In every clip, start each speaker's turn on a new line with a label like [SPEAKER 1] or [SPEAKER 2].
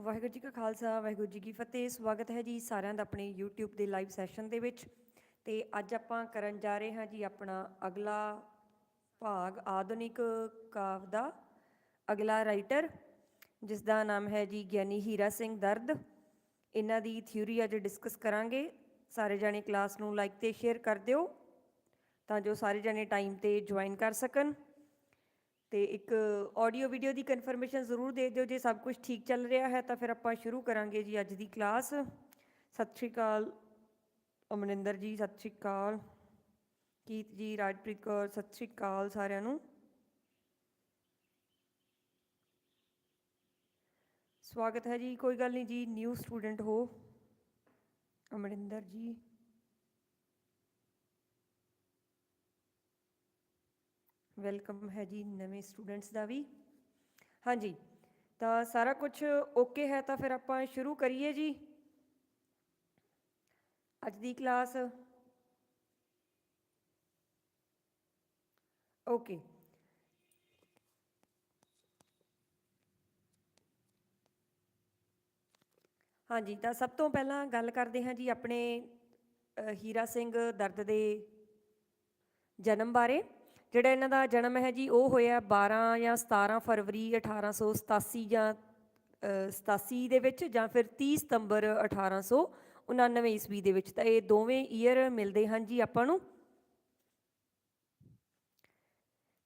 [SPEAKER 1] ਵਾਹਿਗੁਰੂ ਜੀ ਕਾ ਖਾਲਸਾ, ਵਾਹਿਗੁਰੂ ਜੀ ਕੀ ਫਤਿਹ। ਸਵਾਗਤ ਹੈ ਜੀ ਸਾਰਿਆਂ ਦਾ ਆਪਣੇ YouTube ਦੇ ਲਾਈਵ ਸੈਸ਼ਨ ਦੇ ਵਿੱਚ। ਤੇ ਅੱਜ ਆਪਾਂ ਕਰਨ ਜਾ ਰਹੇ ਹਾਂ ਜੀ ਆਪਣਾ ਅਗਲਾ ਭਾਗ, ਆਧੁਨਿਕ ਕਾਵ ਦਾ ਅਗਲਾ ਰਾਈਟਰ ਜਿਸ ਦਾ ਨਾਮ ਹੈ ਜੀ ਗਿਆਨੀ ਹੀਰਾ ਸਿੰਘ ਦਰਦ। ਇਹਨਾਂ ਦੀ ਥਿਊਰੀ ਅੱਜ ਡਿਸਕਸ ਕਰਾਂਗੇ। ਸਾਰੇ ਜਾਣੇ ਕਲਾਸ ਨੂੰ ਲਾਈਕ ਤੇ ਸ਼ੇਅਰ ਕਰ ਦਿਓ, ਤਾਂ ਜੋ ਸਾਰੇ ਜਾਣੇ ਟਾਈਮ ਤੇ ਜੁਆਇਨ ਕਰ ਸਕਣ। ਤੇ ਇੱਕ ਆਡੀਓ ਵੀਡੀਓ ਦੀ ਕਨਫਰਮੇਸ਼ਨ ਜ਼ਰੂਰ ਦੇ ਦਿਓ। ਜੇ ਸਭ ਕੁਝ ਠੀਕ ਚੱਲ ਰਿਹਾ ਹੈ, ਤਾਂ ਫਿਰ ਆਪਾਂ ਸ਼ੁਰੂ ਕਰਾਂਗੇ ਜੀ ਅੱਜ ਦੀ ਕਲਾਸ ਸਤਿ ਸ਼੍ਰੀ ਅਕਾਲ, ਅਮਰਿੰਦਰ ਜੀ, ਸਤਿ ਸ਼੍ਰੀ ਅਕਾਲ। ਕੀਤ ਜੀ, ਰਾਜਪ੍ਰੀਤ ਕੌਰ, ਸਤਿ ਸ਼੍ਰੀ ਅਕਾਲ ਸਾਰਿਆਂ ਨੂੰ। ਸਵਾਗਤ ਹੈ ਜੀ। ਕੋਈ ਗੱਲ ਨਹੀਂ ਜੀ ਨਿਊ ਸਟੂਡੈਂਟ ਹੋ। ਅਮਰਿੰਦਰ ਜੀ। ਵੈਲਕਮ ਹੈ ਜੀ ਨਵੇਂ ਸਟੂਡੈਂਟਸ ਦਾ ਵੀ। ਹਾਂਜੀ, ਤਾਂ ਸਾਰਾ ਕੁਝ ਓਕੇ ਹੈ ਤਾਂ ਫਿਰ ਆਪਾਂ ਸ਼ੁਰੂ ਕਰੀਏ ਜੀ। ਅੱਜ ਦੀ ਕਲਾਸ। ਓਕੇ। ਹਾਂਜੀ, ਤਾਂ ਸਭ ਤੋਂ ਪਹਿਲਾਂ ਗੱਲ ਕਰਦੇ ਹਾਂ ਜੀ ਆਪਣੇ ਹੀਰਾ ਸਿੰਘ ਦਰਦ ਦੇ ਜਨਮ ਬਾਰੇ। ਜਿਹੜਾ ਇਹਨਾਂ ਦਾ ਜਨਮ ਹੈ ਜੀ ਉਹ ਹੋਇਆ 12 ਜਾਂ 17 ਫਰਵਰੀ 1887 ਜਾਂ ਅ, 87 ਦੇ ਵਿੱਚ ਜਾਂ ਫਿਰ 30 ਸਤੰਬਰ 1899 ਈਸਵੀ ਦੇ ਵਿੱਚ। ਤਾਂ ਇਹ ਦੋਵੇਂ ਈਅਰ ਮਿਲਦੇ ਹਨ ਜੀ ਆਪਾਂ ਨੂੰ।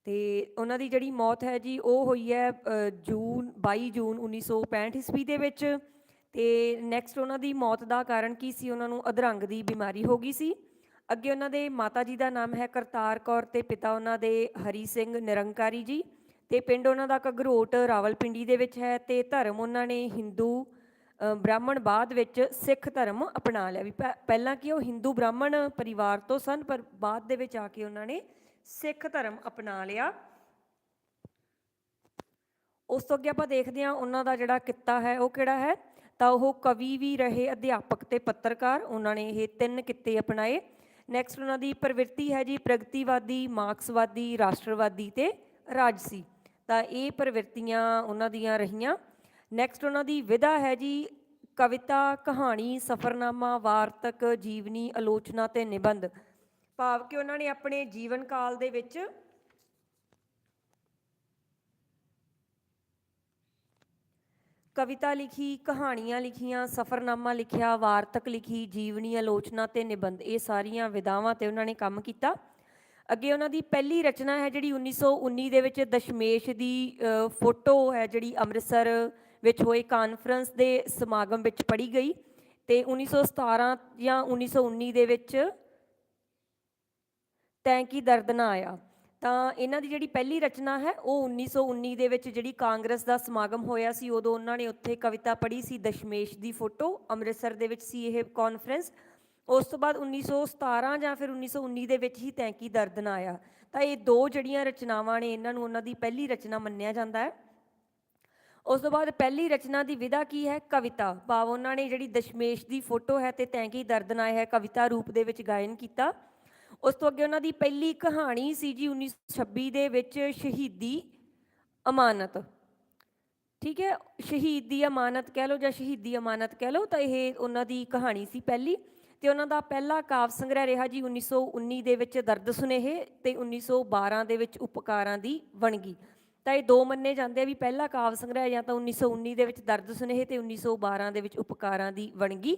[SPEAKER 1] ਤੇ ਉਹਨਾਂ ਦੀ ਜਿਹੜੀ ਮੌਤ ਹੈ ਜੀ ਉਹ ਹੋਈ ਹੈ ਅ, ਜੂਨ 22 ਜੂਨ 1965 ਈਸਵੀ ਦੇ ਵਿੱਚ। ਤੇ ਨੈਕਸਟ ਉਹਨਾਂ ਦੀ ਮੌਤ ਦਾ ਕਾਰਨ ਕੀ ਸੀ? ਉਹਨਾਂ ਨੂੰ ਅਧਰੰਗ ਦੀ ਬਿਮਾਰੀ ਹੋ ਗਈ ਸੀ। ਅੱਗੇ ਉਹਨਾਂ ਦੇ ਮਾਤਾ ਜੀ ਦਾ ਨਾਮ ਹੈ ਕਰਤਾਰ ਕੌਰ ਤੇ ਪਿਤਾ ਉਹਨਾਂ ਦੇ ਹਰੀ ਸਿੰਘ ਨਿਰੰਕਾਰੀ ਜੀ ਤੇ ਪਿੰਡ ਉਹਨਾਂ ਦਾ ਘਗਰੋਟ ਰਾਵਲਪਿੰਡੀ ਦੇ ਵਿੱਚ ਹੈ ਤੇ ਧਰਮ ਉਹਨਾਂ ਨੇ ਹਿੰਦੂ ਬ੍ਰਾਹਮਣ ਬਾਅਦ ਵਿੱਚ ਸਿੱਖ ਧਰਮ ਅਪਣਾ ਲਿਆ ਵੀ ਪਹਿਲਾਂ ਕਿ ਉਹ ਹਿੰਦੂ ਬ੍ਰਾਹਮਣ ਪਰਿਵਾਰ ਤੋਂ ਸਨ ਪਰ ਬਾਅਦ ਦੇ ਵਿੱਚ ਆ ਕੇ ਉਹਨਾਂ ਨੇ ਸਿੱਖ ਧਰਮ ਅਪਣਾ ਲਿਆ। ਉਸ ਤੋਂ ਅੱਗੇ ਆਪਾਂ ਦੇਖਦੇ ਹਾਂ ਉਹਨਾਂ ਦਾ ਜਿਹੜਾ ਕਿੱਤਾ ਹੈ ਉਹ ਕਿਹੜਾ ਹੈ? ਤਾਂ ਉਹ ਕਵੀ ਵੀ ਰਹੇ ਅਧਿਆਪਕ ਤੇ ਪੱਤਰਕਾਰ, ਉਹਨਾਂ ਨੇ ਇਹ ਤਿੰਨ ਕਿੱਤੇ ਅਪਣਾਏ। ਨੈਕਸਟ ਉਹਨਾਂ ਦੀ ਪ੍ਰਵਿਰਤੀ ਹੈ ਜੀ ਪ੍ਰਗਤੀਵਾਦੀ, ਮਾਰਕਸਵਾਦੀ, ਰਾਸ਼ਟਰਵਾਦੀ ਤੇ ਰਾਜਸੀ। ਤਾਂ ਇਹ ਪ੍ਰਵਿਰਤੀਆਂ ਉਹਨਾਂ ਦੀਆਂ ਰਹੀਆਂ। ਨੈਕਸਟ ਉਹਨਾਂ ਦੀ ਵਿਧਾ ਹੈ ਜੀ ਕਵਿਤਾ, ਕਹਾਣੀ, ਸਫਰਨਾਮਾ, ਵਾਰਤਕ, ਜੀਵਨੀ, ਆਲੋਚਨਾ ਤੇ ਨਿਬੰਧ। ਭਾਵ ਕਿ ਉਹਨਾਂ ਨੇ ਆਪਣੇ ਜੀਵਨ ਕਾਲ ਦੇ ਵਿੱਚ ਕਵਿਤਾ ਲਿਖੀ, ਕਹਾਣੀਆਂ ਲਿਖੀਆਂ, ਸਫਰਨਾਮਾ ਲਿਖਿਆ, ਵਾਰਤਕ ਲਿਖੀ, ਜੀਵਨੀ ਆਲੋਚਨਾ ਤੇ ਨਿਬੰਧ, ਇਹ ਸਾਰੀਆਂ ਵਿਧਾਵਾਂ ਤੇ ਉਹਨਾਂ ਨੇ ਕੰਮ ਕੀਤਾ। ਅੱਗੇ ਉਹਨਾਂ ਦੀ ਪਹਿਲੀ ਰਚਨਾ ਹੈ ਜਿਹੜੀ 1919 ਦੇ ਵਿੱਚ ਦਸ਼ਮੇਸ਼ ਦੀ ਫੋਟੋ ਹੈ ਜਿਹੜੀ ਅੰਮ੍ਰਿਤਸਰ ਵਿੱਚ ਹੋਏ ਕਾਨਫਰੰਸ ਦੇ ਸਮਾਗਮ ਵਿੱਚ ਪੜ੍ਹੀ ਗਈ ਤੇ 1917 ਜਾਂ 1919 ਦੇ ਵਿੱਚ ਤੈਂ ਕੀ ਦਰਦ ਨਾ ਆਇਆ। ਤਾਂ ਇਹਨਾਂ ਦੀ ਜਿਹੜੀ ਪਹਿਲੀ ਰਚਨਾ ਹੈ, ਉਹ 1919 ਦੇ ਵਿੱਚ ਜਿਹੜੀ ਕਾਂਗਰਸ ਦਾ ਸਮਾਗਮ ਹੋਇਆ ਸੀ, ਉਦੋਂ ਉਹਨਾਂ ਨੇ ਉੱਥੇ ਕਵਿਤਾ ਪੜ੍ਹੀ ਸੀ, ਦਸ਼ਮੇਸ਼ ਦੀ ਫੋਟੋ, ਅੰਮ੍ਰਿਤਸਰ ਦੇ ਵਿੱਚ ਸੀ ਇਹ ਕਾਨਫਰੰਸ ਉਸ ਤੋਂ ਬਾਅਦ 1917 ਜਾਂ ਫਿਰ 1919 ਦੇ ਵਿੱਚ ਹੀ ਤੈਂਕੀ ਕੀ ਆਇਆ। ਤਾਂ ਇਹ ਦੋ ਜਿਹੜੀਆਂ ਰਚਨਾਵਾਂ ਨੇ, ਇਹਨਾਂ ਨੂੰ ਉਹਨਾਂ ਦੀ ਪਹਿਲੀ ਰਚਨਾ ਮੰਨਿਆ ਜਾਂਦਾ ਹੈ। ਉਸ ਤੋਂ ਬਾਅਦ ਪਹਿਲੀ ਰਚਨਾ ਦੀ ਵਿਧਾ ਕੀ ਹੈ? ਕਵਿਤਾ। ਭਾਵ ਉਹਨਾਂ ਨੇ ਜਿਹੜੀ ਦਸ਼ਮੇਸ਼ ਦੀ ਫੋਟੋ ਹੈ ਤੇ ਤੈਂਕੀ ਕੀ ਆਇਆ ਹੈ, ਕਵਿਤਾ ਰੂਪ ਦੇ ਵਿੱਚ ਗਾਇਨ ਕੀਤਾ। ਉਸ ਤੋਂ ਅੱਗੇ ਉਹਨਾਂ ਦੀ ਪਹਿਲੀ ਕਹਾਣੀ ਸੀ ਜੀ 1926 ਦੇ ਵਿੱਚ ਸ਼ਹੀਦੀ ਅਮਾਨਤ। ਠੀਕ ਹੈ, ਸ਼ਹੀਦ ਦੀ ਅਮਾਨਤ ਕਹਿ ਲਓ ਜਾਂ ਸ਼ਹੀਦੀ ਅਮਾਨਤ ਕਹਿ ਲਓ, ਤਾਂ ਇਹ ਉਹਨਾਂ ਦੀ ਕਹਾਣੀ ਸੀ ਪਹਿਲੀ ਤੇ ਉਹਨਾਂ ਦਾ ਪਹਿਲਾ ਕਾਵ ਸੰਗ੍ਰਹਿ ਰਿਹਾ ਜੀ 1919 ਦੇ ਵਿੱਚ ਦਰਦ ਸੁਨੇਹੇ ਤੇ 1912 ਦੇ ਵਿੱਚ ਉਪਕਾਰਾਂ ਦੀ ਵਣਗੀ। ਤਾਂ ਇਹ ਦੋ ਮੰਨੇ ਜਾਂਦੇ ਆ ਵੀ ਪਹਿਲਾ ਕਾਵ ਸੰਗ੍ਰਹਿ ਜਾਂ ਤਾਂ 1919 ਦੇ ਵਿੱਚ ਦਰਦ ਸੁਨੇਹੇ ਤੇ 1912 ਦੇ ਵਿੱਚ ਉਪਕਾਰਾਂ ਦੀ ਵਣਗੀ।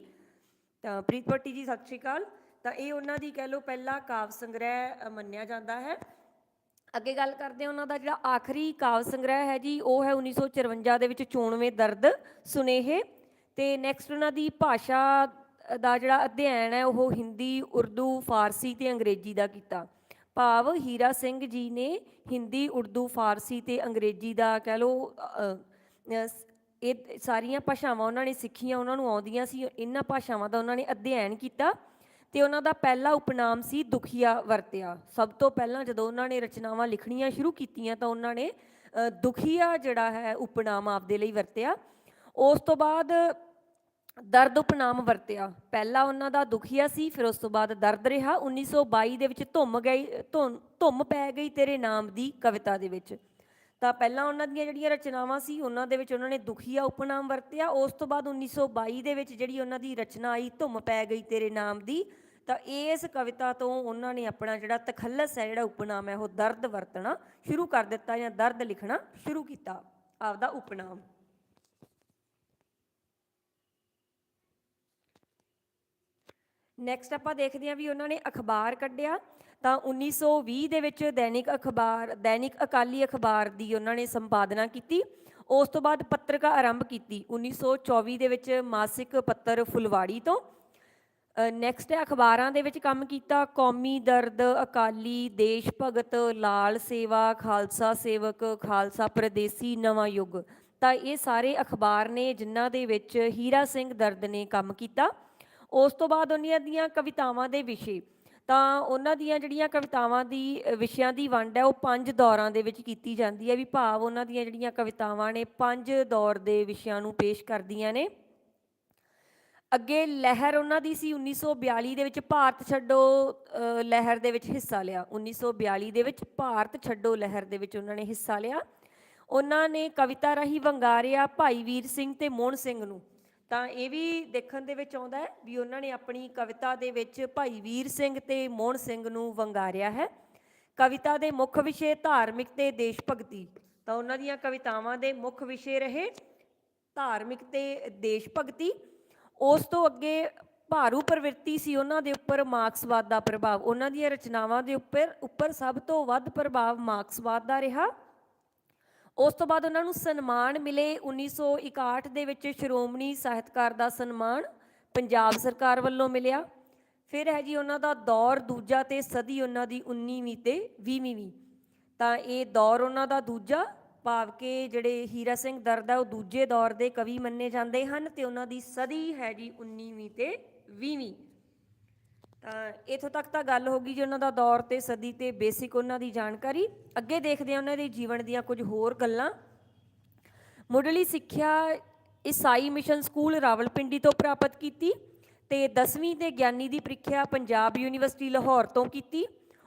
[SPEAKER 1] ਤਾਂ ਪ੍ਰੀਤ ਭੱਟੀ ਜੀ, ਸਤਿ ਸ਼੍ਰੀ ਅਕਾਲ। ਤਾਂ ਇਹ ਉਹਨਾਂ ਦੀ ਕਹਿ ਲਓ ਪਹਿਲਾ ਕਾਵ ਸੰਗ੍ਰਹਿ ਮੰਨਿਆ ਜਾਂਦਾ ਹੈ। ਅੱਗੇ ਗੱਲ ਕਰਦੇ ਹਾਂ ਉਹਨਾਂ ਦਾ ਜਿਹੜਾ ਆਖਰੀ ਕਾਵ ਸੰਗ੍ਰਹਿ ਹੈ ਜੀ, ਉਹ ਹੈ 1954 ਦੇ ਵਿੱਚ ਚੋਣਵੇਂ ਦਰਦ ਸੁਨੇਹੇ। ਤੇ ਨੈਕਸਟ ਉਹਨਾਂ ਦੀ ਭਾਸ਼ਾ ਦਾ ਜਿਹੜਾ ਅਧਿਐਨ ਹੈ, ਉਹ ਹਿੰਦੀ, ਉਰਦੂ, ਫਾਰਸੀ ਤੇ ਅੰਗਰੇਜ਼ੀ ਦਾ ਕੀਤਾ। ਭਾਵ ਹੀਰਾ ਸਿੰਘ ਜੀ ਨੇ ਹਿੰਦੀ, ਉਰਦੂ, ਫਾਰਸੀ ਤੇ ਅੰਗਰੇਜ਼ੀ ਦਾ ਕਹਿ ਲਓ ਇਹ ਸਾਰੀਆਂ ਭਾਸ਼ਾਵਾਂ ਉਹਨਾਂ ਨੇ ਸਿੱਖੀਆਂ, ਉਹਨਾਂ ਨੂੰ ਆਉਂਦੀਆਂ ਸੀ, ਇਹਨਾਂ ਭਾਸ਼ਾਵਾਂ ਦਾ ਉਹਨਾਂ ਨੇ ਅਧਿਐਨ ਕੀਤਾ। ਤੇ ਉਹਨਾਂ ਦਾ ਪਹਿਲਾ ਉਪਨਾਮ ਸੀ ਦੁਖੀਆ ਵਰਤਿਆ। ਸਭ ਤੋਂ ਪਹਿਲਾਂ ਜਦੋਂ ਉਹਨਾਂ ਨੇ ਰਚਨਾਵਾਂ ਲਿਖਣੀਆਂ ਸ਼ੁਰੂ ਕੀਤੀਆਂ ਤਾਂ ਉਹਨਾਂ ਨੇ ਦੁਖੀਆ ਜਿਹੜਾ ਹੈ ਉਪਨਾਮ ਆਪਦੇ ਲਈ ਵਰਤਿਆ। ਉਸ ਤੋਂ ਬਾਅਦ ਦਰਦ ਉਪਨਾਮ ਵਰਤਿਆ। ਪਹਿਲਾ ਉਹਨਾਂ ਦਾ ਦੁਖੀਆ ਸੀ, ਫਿਰ ਉਸ ਤੋਂ ਬਾਅਦ ਦਰਦ ਰਿਹਾ। 1922 ਦੇ ਵਿੱਚ ਧੁੰਮ ਗਈ ਧੁੰਮ ਧੁੰਮ ਪੈ ਗਈ ਤੇਰੇ ਨਾਮ ਦੀ ਕਵਿਤਾ ਦੇ ਵਿੱਚ। ਤਾਂ ਪਹਿਲਾਂ ਉਹਨਾਂ ਦੀਆਂ ਜਿਹੜੀਆਂ ਰਚਨਾਵਾਂ ਸੀ, ਉਹਨਾਂ ਦੇ ਵਿੱਚ ਉਹਨਾਂ ਨੇ ਦੁਖੀਆ ਉਪਨਾਮ ਵਰਤਿਆ। ਉਸ ਤੋਂ ਬਾਅਦ 1922 ਦੇ ਵਿੱਚ ਜਿਹੜੀ ਉਹਨਾਂ ਦੀ ਰਚਨਾ ਆਈ, ਧੁੰਮ ਪੈ ਗਈ ਤੇਰੇ ਨਾਮ ਦੀ ਤਾਂ ਇਸ ਕਵਿਤਾ ਤੋਂ ਉਹਨਾਂ ਨੇ ਆਪਣਾ ਜਿਹੜਾ ਤਖੱਲਸ ਹੈ, ਜਿਹੜਾ ਉਪਨਾਮ ਹੈ, ਉਹ ਦਰਦ ਵਰਤਣਾ ਸ਼ੁਰੂ ਕਰ ਦਿੱਤਾ ਜਾਂ ਦਰਦ ਲਿਖਣਾ ਸ਼ੁਰੂ ਕੀਤਾ। ਆਪਦਾ ਉਪਨਾਮ। ਨੈਕਸਟ ਆਪਾਂ ਦੇਖਦੇ ਹਾਂ ਵੀ ਉਹਨਾਂ ਨੇ ਅਖਬਾਰ ਕੱਢਿਆ। ਤਾਂ 1920 ਦੇ ਵਿੱਚ ਦੈਨਿਕ ਅਖਬਾਰ, ਦੈਨਿਕ ਅਕਾਲੀ ਅਖਬਾਰ ਦੀ ਉਹਨਾਂ ਨੇ ਸੰਪਾਦਨਾ ਕੀਤੀ। ਉਸ ਤੋਂ ਬਾਅਦ ਪੱਤਰਕਾ ਆਰੰਭ ਕੀਤੀ। 1924 ਦੇ ਵਿੱਚ ਮਾਸਿਕ ਪੱਤਰ ਫੁਲਵਾੜੀ ਤੋਂ ਨੈਕਸਟ ਹੈ, ਅਖਬਾਰਾਂ ਦੇ ਵਿੱਚ ਕੰਮ ਕੀਤਾ, ਕੌਮੀ ਦਰਦ, ਅਕਾਲੀ, ਦੇਸ਼ ਭਗਤ, ਲਾਲ ਸੇਵਾ, ਖਾਲਸਾ ਸੇਵਕ, ਖਾਲਸਾ ਪ੍ਰਦੇਸੀ, ਨਵਾਂ ਯੁੱਗ। ਤਾਂ ਇਹ ਸਾਰੇ ਅਖਬਾਰ ਨੇ, ਜਿਨ੍ਹਾਂ ਦੇ ਵਿੱਚ ਹੀਰਾ ਸਿੰਘ ਦਰਦ ਨੇ ਕੰਮ ਕੀਤਾ। ਉਸ ਤੋਂ ਬਾਅਦ ਉਹਨਾਂ ਦੀਆਂ ਕਵਿਤਾਵਾਂ ਦੇ ਵਿਸ਼ੇ। ਤਾਂ ਉਹਨਾਂ ਦੀਆਂ ਜਿਹੜੀਆਂ ਕਵਿਤਾਵਾਂ ਦੀ, ਵਿਸ਼ਿਆਂ ਦੀ ਵੰਡ ਹੈ, ਉਹ ਪੰਜ ਦੌਰਾਂ ਦੇ ਵਿੱਚ ਕੀਤੀ ਜਾਂਦੀ ਹੈ। ਵੀ ਭਾਵ ਉਹਨਾਂ ਦੀਆਂ ਜਿਹੜੀਆਂ ਕਵਿਤਾਵਾਂ ਨੇ, ਪੰਜ ਦੌਰ ਦੇ ਵਿਸ਼ਿਆਂ ਨੂੰ ਪੇਸ਼ ਕਰਦੀਆਂ ਨੇ। ਅੱਗੇ ਲਹਿਰ ਉਹਨਾਂ ਦੀ ਸੀ 1942 ਦੇ ਵਿੱਚ ਭਾਰਤ ਛੱਡੋ ਲਹਿਰ ਦੇ ਵਿੱਚ ਹਿੱਸਾ ਲਿਆ। 1942 ਦੇ ਵਿੱਚ ਭਾਰਤ ਛੱਡੋ, ਲਹਿਰ ਦੇ ਵਿੱਚ ਉਹਨਾਂ ਨੇ ਹਿੱਸਾ ਲਿਆ। ਉਹਨਾਂ ਨੇ ਕਵਿਤਾ ਰਾਹੀਂ ਵੰਗਾਰਿਆ ਭਾਈ ਵੀਰ ਸਿੰਘ ਤੇ ਮੋਹਨ ਸਿੰਘ ਨੂੰ। ਤਾਂ ਇਹ ਵੀ ਦੇਖਣ ਦੇ ਵਿੱਚ ਆਉਂਦਾ ਹੈ ਵੀ ਉਹਨਾਂ ਨੇ ਆਪਣੀ ਕਵਿਤਾ ਦੇ ਵਿੱਚ ਭਾਈ ਵੀਰ ਸਿੰਘ ਤੇ ਮੋਹਨ ਸਿੰਘ ਨੂੰ ਵੰਗਾਰਿਆ ਹੈ। ਕਵਿਤਾ ਦੇ ਮੁੱਖ ਵਿਸ਼ੇ ਧਾਰਮਿਕ ਤੇ ਦੇਸ਼ ਭਗਤੀ। ਤਾਂ ਉਹਨਾਂ ਦੀਆਂ ਕਵਿਤਾਵਾਂ ਦੇ ਮੁੱਖ ਵਿਸ਼ੇ ਰਹੇ ਧਾਰਮਿਕ ਤੇ ਦੇਸ਼ ਭਗਤੀ। ਉਸ ਤੋਂ ਅੱਗੇ ਭਾਰੂ ਪ੍ਰਵਿਰਤੀ ਸੀ ਉਹਨਾਂ ਦੇ ਉੱਪਰ ਮਾਰਕਸਵਾਦ ਦਾ ਪ੍ਰਭਾਵ। ਉਹਨਾਂ ਦੀਆਂ ਰਚਨਾਵਾਂ ਦੇ ਉੱਪਰ ਉੱਪਰ ਸਭ ਤੋਂ ਵੱਧ ਪ੍ਰਭਾਵ ਮਾਰਕਸਵਾਦ ਦਾ ਰਿਹਾ। ਉਸ ਤੋਂ ਬਾਅਦ ਉਹਨਾਂ ਨੂੰ ਸਨਮਾਨ ਮਿਲੇ 1961 ਦੇ ਵਿੱਚ ਸ਼੍ਰੋਮਣੀ ਸਾਹਿਤਕਾਰ ਦਾ ਸਨਮਾਨ ਪੰਜਾਬ ਸਰਕਾਰ ਵੱਲੋਂ ਮਿਲਿਆ। ਫਿਰ ਹੈ ਜੀ ਉਹਨਾਂ ਦਾ ਦੌਰ ਦੂਜਾ ਤੇ ਸਦੀ ਉਹਨਾਂ ਦੀ 19ਵੀਂ ਤੇ 20ਵੀਂ ਤਾਂ ਇਹ ਦੌਰ ਉਹਨਾਂ ਦਾ ਦੂਜਾ ਭਾਵ ਕਿ ਜਿਹੜੇ ਹੀਰਾ ਸਿੰਘ ਦਰਦ ਹੈ ਉਹ ਦੂਜੇ ਦੌਰ ਦੇ ਕਵੀ ਮੰਨੇ ਜਾਂਦੇ ਹਨ ਤੇ ਉਹਨਾਂ ਦੀ ਸਦੀ ਹੈ ਜੀ 19ਵੀਂ ਤੇ 20ਵੀਂ ਤਾਂ ਇਥੋਂ ਤੱਕ ਤਾਂ ਗੱਲ ਹੋ ਗਈ ਜੀ ਉਹਨਾਂ ਦਾ ਦੌਰ ਤੇ ਸਦੀ ਤੇ ਬੇਸਿਕ ਉਹਨਾਂ ਦੀ ਜਾਣਕਾਰੀ। ਅੱਗੇ ਦੇਖਦੇ ਹਾਂ ਉਹਨਾਂ ਦੇ ਜੀਵਨ ਦੀਆਂ ਕੁਝ ਹੋਰ ਗੱਲਾਂ। ਮੁੱਢਲੀ ਸਿੱਖਿਆ ਈਸਾਈ ਮਿਸ਼ਨ ਸਕੂਲ ਰਾਵਲਪਿੰਡੀ ਤੋਂ ਪ੍ਰਾਪਤ ਕੀਤੀ ਤੇ 10ਵੀਂ ਤੇ ਗਿਆਨੀ ਦੀ ਪ੍ਰੀਖਿਆ ਪੰਜਾਬ ਯੂਨੀਵਰਸਿਟੀ ਲਾਹੌਰ ਤੋਂ ਕੀਤੀ।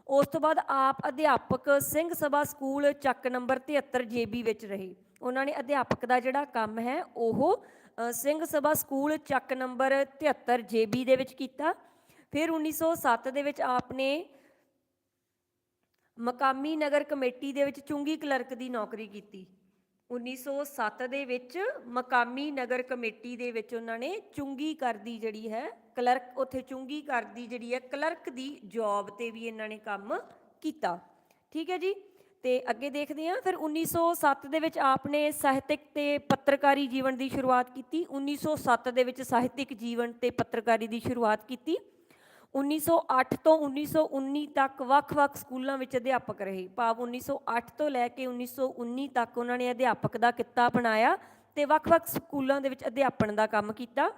[SPEAKER 1] ਉਸ ਤੋਂ ਬਾਅਦ ਆਪ ਅਧਿਆਪਕ Singh Sabha school Chak number 73 JB ਵਿੱਚ ਰਹੇ। ਉਹਨਾਂ ਨੇ ਅਧਿਆਪਕ ਦਾ ਜਿਹੜਾ ਕੰਮ ਹੈ, ਉਹ Singh Sabha school Chak number 73 JB ਦੇ ਵਿੱਚ ਕੀਤਾ। ਫਿਰ 1907 ਦੇ ਵਿੱਚ ਆਪ ਨੇ ਮਕਾਮੀ ਨਗਰ ਕਮੇਟੀ ਦੇ ਵਿੱਚ ਚੁੰਗੀ ਕਲਰਕ ਦੀ ਨੌਕਰੀ ਕੀਤੀ। 1907 ਦੇ ਵਿੱਚ ਮਕਾਮੀ ਨਗਰ ਕਮੇਟੀ ਦੇ ਵਿੱਚ ਉਹਨਾਂ ਨੇ ਚੁੰਗੀ ਕਰਦੀ ਜਿਹੜੀ ਹੈ, ਕਲਰਕ ਉੱਥੇ ਚੁੰਗੀ ਕਰਦੀ ਜਿਹੜੀ ਹੈ, ਕਲਰਕ ਦੀ ਜੌਬ ਤੇ ਵੀ ਇਹਨਾਂ ਨੇ ਕੰਮ ਕੀਤਾ। ਠੀਕ ਹੈ ਜੀ? ਤੇ ਅੱਗੇ ਦੇਖਦੇ ਹਾਂ, ਫਿਰ 1907 ਦੇ ਵਿੱਚ ਆਪ ਨੇ ਸਾਹਿਤਿਕ ਤੇ ਪੱਤਰਕਾਰੀ ਜੀਵਨ ਦੀ ਸ਼ੁਰੂਆਤ ਕੀਤੀ। 1907 ਦੇ ਵਿੱਚ ਸਾਹਿਤਿਕ ਜੀਵਨ ਤੇ ਪੱਤਰਕਾਰੀ ਦੀ ਸ਼ੁਰੂਆਤ ਕੀਤੀ। 1908 ਤੋਂ 1919 ਤੱਕ ਵੱਖ-ਵੱਖ ਸਕੂਲਾਂ ਵਿੱਚ ਅਧਿਆਪਕ ਰਹੇ। ਭਾਵ 1908 ਤੋਂ ਲੈ ਕੇ 1919 ਤੱਕ ਉਹਨਾਂ ਨੇ ਅਧਿਆਪਕ ਦਾ ਕਿੱਤਾ ਬਣਾਇਆ ਤੇ ਵੱਖ-ਵੱਖ ਸਕੂਲਾਂ ਦੇ ਵਿੱਚ ਅਧਿਆਪਨ ਦਾ ਕੰਮ ਕੀਤਾ।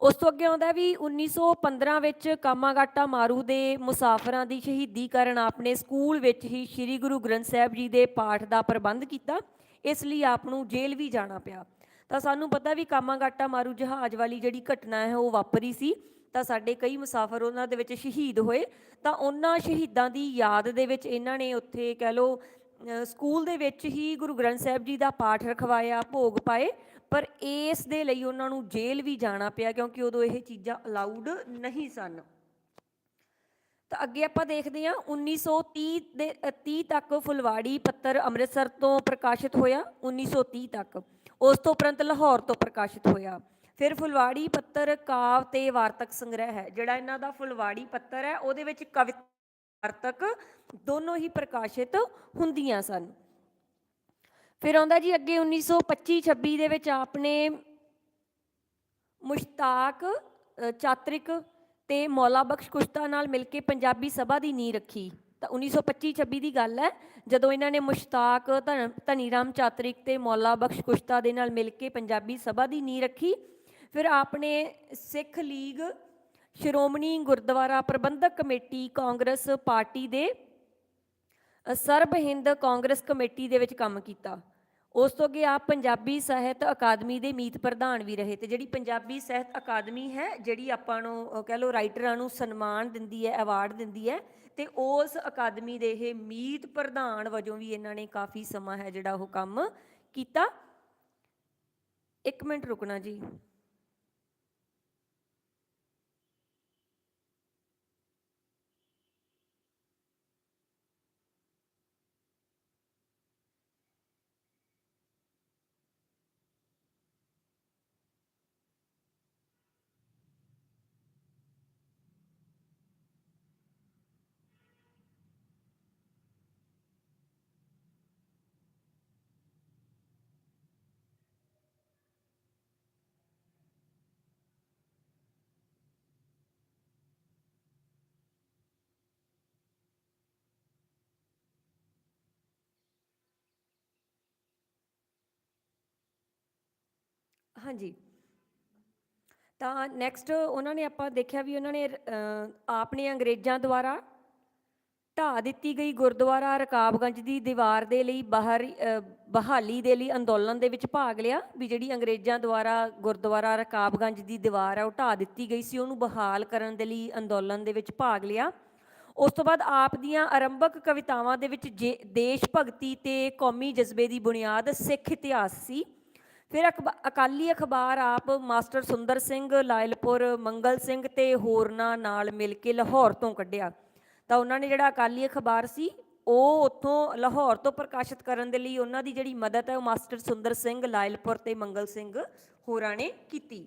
[SPEAKER 1] ਉਸ ਤੋਂ ਅੱਗੇ ਆਉਂਦਾ ਵੀ 1915 ਵਿੱਚ ਕਾਮਾਗਾਟਾ ਮਾਰੂ ਦੇ ਮੁਸਾਫਰਾਂ ਦੀ ਸ਼ਹੀਦੀ ਕਾਰਨ ਆਪਣੇ ਸਕੂਲ ਵਿੱਚ ਹੀ ਸ੍ਰੀ ਗੁਰੂ ਗ੍ਰੰਥ ਸਾਹਿਬ ਜੀ ਦੇ ਪਾਠ ਦਾ ਪ੍ਰਬੰਧ ਕੀਤਾ। ਇਸ ਲਈ ਆਪ ਨੂੰ ਜੇਲ੍ਹ ਵੀ ਜਾਣਾ ਪਿਆ। ਤਾਂ ਸਾਨੂੰ ਪਤਾ ਵੀ ਕਾਮਾਗਾਟਾ ਮਾਰੂ ਜਹਾਜ਼ ਵਾਲੀ ਜਿਹੜੀ ਘਟਨਾ ਹੈ ਉਹ ਵਾਪਰੀ ਸੀ। ਤਾਂ ਸਾਡੇ ਕਈ ਮੁਸਾਫਰ ਉਹਨਾਂ ਦੇ ਵਿੱਚ ਸ਼ਹੀਦ ਹੋਏ। ਤਾਂ ਉਹਨਾਂ ਸ਼ਹੀਦਾਂ ਦੀ ਯਾਦ ਦੇ ਵਿੱਚ ਇਹਨਾਂ ਨੇ ਉੱਥੇ ਕਹਿ ਲਓ ਸਕੂਲ ਦੇ ਵਿੱਚ ਹੀ ਗੁਰੂ ਗ੍ਰੰਥ ਸਾਹਿਬ ਜੀ ਦਾ ਪਾਠ ਰਖਵਾਇਆ ਭੋਗ ਪਾਏ। ਪਰ ਇਸ ਦੇ ਲਈ ਉਹਨਾਂ ਨੂੰ ਜੇਲ੍ਹ ਵੀ ਜਾਣਾ ਪਿਆ ਕਿਉਂਕਿ ਉਦੋਂ ਇਹ ਚੀਜ਼ਾਂ ਅਲਾਉਡ ਨਹੀਂ ਸਨ। ਤਾਂ ਅੱਗੇ ਆਪਾਂ ਦੇਖਦੇ ਹਾਂ 1930 ਦੇ ਅ, 30 ਤੱਕ ਫੁਲਵਾੜੀ ਪੱਤਰ ਅੰਮ੍ਰਿਤਸਰ ਤੋਂ ਪ੍ਰਕਾਸ਼ਿਤ ਹੋਇਆ 1930 ਤੱਕ। ਉਸ ਤੋਂ ਉਪਰੰਤ ਲਾਹੌਰ ਤੋਂ ਪ੍ਰਕਾਸ਼ਿਤ ਹੋਇਆ। ਫਿਰ ਫੁਲਵਾੜੀ ਪੱਤਰ ਕਾਵ ਤੇ ਵਾਰਤਕ ਸੰਗ੍ਰਹਿ ਹੈ ਜਿਹੜਾ ਇਹਨਾਂ ਦਾ ਫੁਲਵਾੜੀ ਪੱਤਰ ਹੈ ਉਹਦੇ ਵਿੱਚ ਕਵਿਤਾ ਵਾਰਤਕ ਦੋਨੋਂ ਹੀ ਪ੍ਰਕਾਸ਼ਿਤ ਹੁੰਦੀਆਂ ਸਨ। ਫਿਰ ਆਉਂਦਾ ਜੀ ਅੱਗੇ 1925 26 ਦੇ ਵਿੱਚ ਆਪਨੇ ਮੁਸ਼ਤਾਕ ਅ, ਚਾਤਰਿਕ ਤੇ ਮੌਲਾ ਬਖਸ਼ ਕੁਸ਼ਤਾ ਨਾਲ ਮਿਲ ਕੇ ਪੰਜਾਬੀ ਸਭਾ ਦੀ ਨੀਂਹ ਰੱਖੀ। ਤਾਂ 1925 26 ਦੀ ਗੱਲ ਹੈ ਜਦੋਂ ਇਹਨਾਂ ਨੇ ਮੁਸ਼ਤਾਕ ਧਨ- ਧਨੀਰਾਮ ਚਾਤਰਿਕ ਤੇ ਮੌਲਾ ਬਖਸ਼ ਕੁਸ਼ਤਾ ਦੇ ਨਾਲ ਮਿਲ ਕੇ ਪੰਜਾਬੀ ਸਭਾ ਦੀ ਨੀਂਹ ਰੱਖੀ ਫਿਰ ਆਪਨੇ Sikh league Shiromani Gurdwara Parbandhak committee Congress party ਦੇ ਸਰਬ ਹਿੰਦ ਕਾਂਗਰਸ ਕਮੇਟੀ ਦੇ ਵਿੱਚ ਕੰਮ ਕੀਤਾ। ਉਸ ਤੋਂ ਅੱਗੇ ਆਪ ਪੰਜਾਬੀ ਸਾਹਿਤ ਅਕਾਦਮੀ ਦੇ ਮੀਤ ਪ੍ਰਧਾਨ ਵੀ ਰਹੇ ਤੇ ਜਿਹੜੀ ਪੰਜਾਬੀ ਸਾਹਿਤ ਅਕਾਦਮੀ ਹੈ, ਜਿਹੜੀ ਆਪਾਂ ਨੂੰ ਕਹਿ ਲਓ ਰਾਈਟਰਾਂ ਨੂੰ ਸਨਮਾਨ ਦਿੰਦੀ ਹੈ ਅਵਾਰਡ ਦਿੰਦੀ ਹੈ ਤੇ ਉਸ ਅਕਾਦਮੀ ਦੇ ਇਹ ਮੀਤ ਪ੍ਰਧਾਨ ਵਜੋਂ ਵੀ ਇਹਨਾਂ ਨੇ ਕਾਫੀ ਸਮਾਂ ਹੈ ਜਿਹੜਾ ਉਹ ਕੰਮ ਕੀਤਾ। ਇੱਕ ਮਿੰਟ ਰੁਕਣਾ ਜੀ। ਹਾਂਜੀ। ਤਾਂ ਨੈਕਸਟ ਉਹਨਾਂ ਨੇ ਆਪਾਂ ਦੇਖਿਆ ਵੀ ਉਹਨਾਂ ਨੇ ਅਹ, ਆਪ ਨੇ ਅੰਗਰੇਜ਼ਾਂ ਦੁਆਰਾ ਢਾਹ ਦਿੱਤੀ ਗਈ ਗੁਰਦੁਆਰਾ ਰਕਾਬਗੰਜ ਦੀ ਦੀਵਾਰ ਦੇ ਲਈ ਬਾਹਰ ਬਹਾਲੀ ਦੇ ਲਈ ਅੰਦੋਲਨ ਦੇ ਵਿੱਚ ਭਾਗ ਲਿਆ ਵੀ ਜਿਹੜੀ ਅੰਗਰੇਜ਼ਾਂ ਦੁਆਰਾ ਗੁਰਦੁਆਰਾ ਰਕਾਬਗੰਜ ਦੀ ਦੀਵਾਰ ਹੈ ਉਹ ਢਾਹ ਦਿੱਤੀ ਗਈ ਸੀ ਉਹਨੂੰ ਬਹਾਲ ਕਰਨ ਦੇ ਲਈ ਅੰਦੋਲਨ ਦੇ ਵਿੱਚ ਭਾਗ ਲਿਆ। ਉਸ ਤੋਂ ਬਾਅਦ ਆਪ ਦੀਆਂ ਆਰੰਭਕ ਕਵਿਤਾਵਾਂ ਦੇ ਵਿੱਚ ਜੇ- ਦੇਸ਼ ਭਗਤੀ ਤੇ ਕੌਮੀ ਜਜ਼ਬੇ ਦੀ ਬੁਨਿਆਦ ਸਿੱਖ ਇਤਿਹਾਸ ਸੀ। ਫਿਰ ਅਖਬਾ- ਅਕਾਲੀ ਅਖਬਾਰ ਆਪ ਮਾਸਟਰ ਸੁੰਦਰ ਸਿੰਘ, ਲਾਇਲਪੁਰ ਮੰਗਲ ਸਿੰਘ ਤੇ ਹੋਰਨਾਂ ਨਾਲ ਮਿਲ ਕੇ ਲਾਹੌਰ ਤੋਂ ਕੱਢਿਆ। ਤਾਂ ਉਹਨਾਂ ਨੇ ਜਿਹੜਾ ਅਕਾਲੀ ਅਖਬਾਰ ਸੀ, ਉਹ ਉੱਥੋਂ ਲਾਹੌਰ ਤੋਂ ਪ੍ਰਕਾਸ਼ਿਤ ਕਰਨ ਦੇ ਲਈ ਉਹਨਾਂ ਦੀ ਜਿਹੜੀ ਮਦਦ ਹੈ, ਉਹ ਮਾਸਟਰ ਸੁੰਦਰ ਸਿੰਘ, ਲਾਇਲਪੁਰ ਤੇ ਮੰਗਲ ਸਿੰਘ ਹੋਰਾਂ ਨੇ ਕੀਤੀ।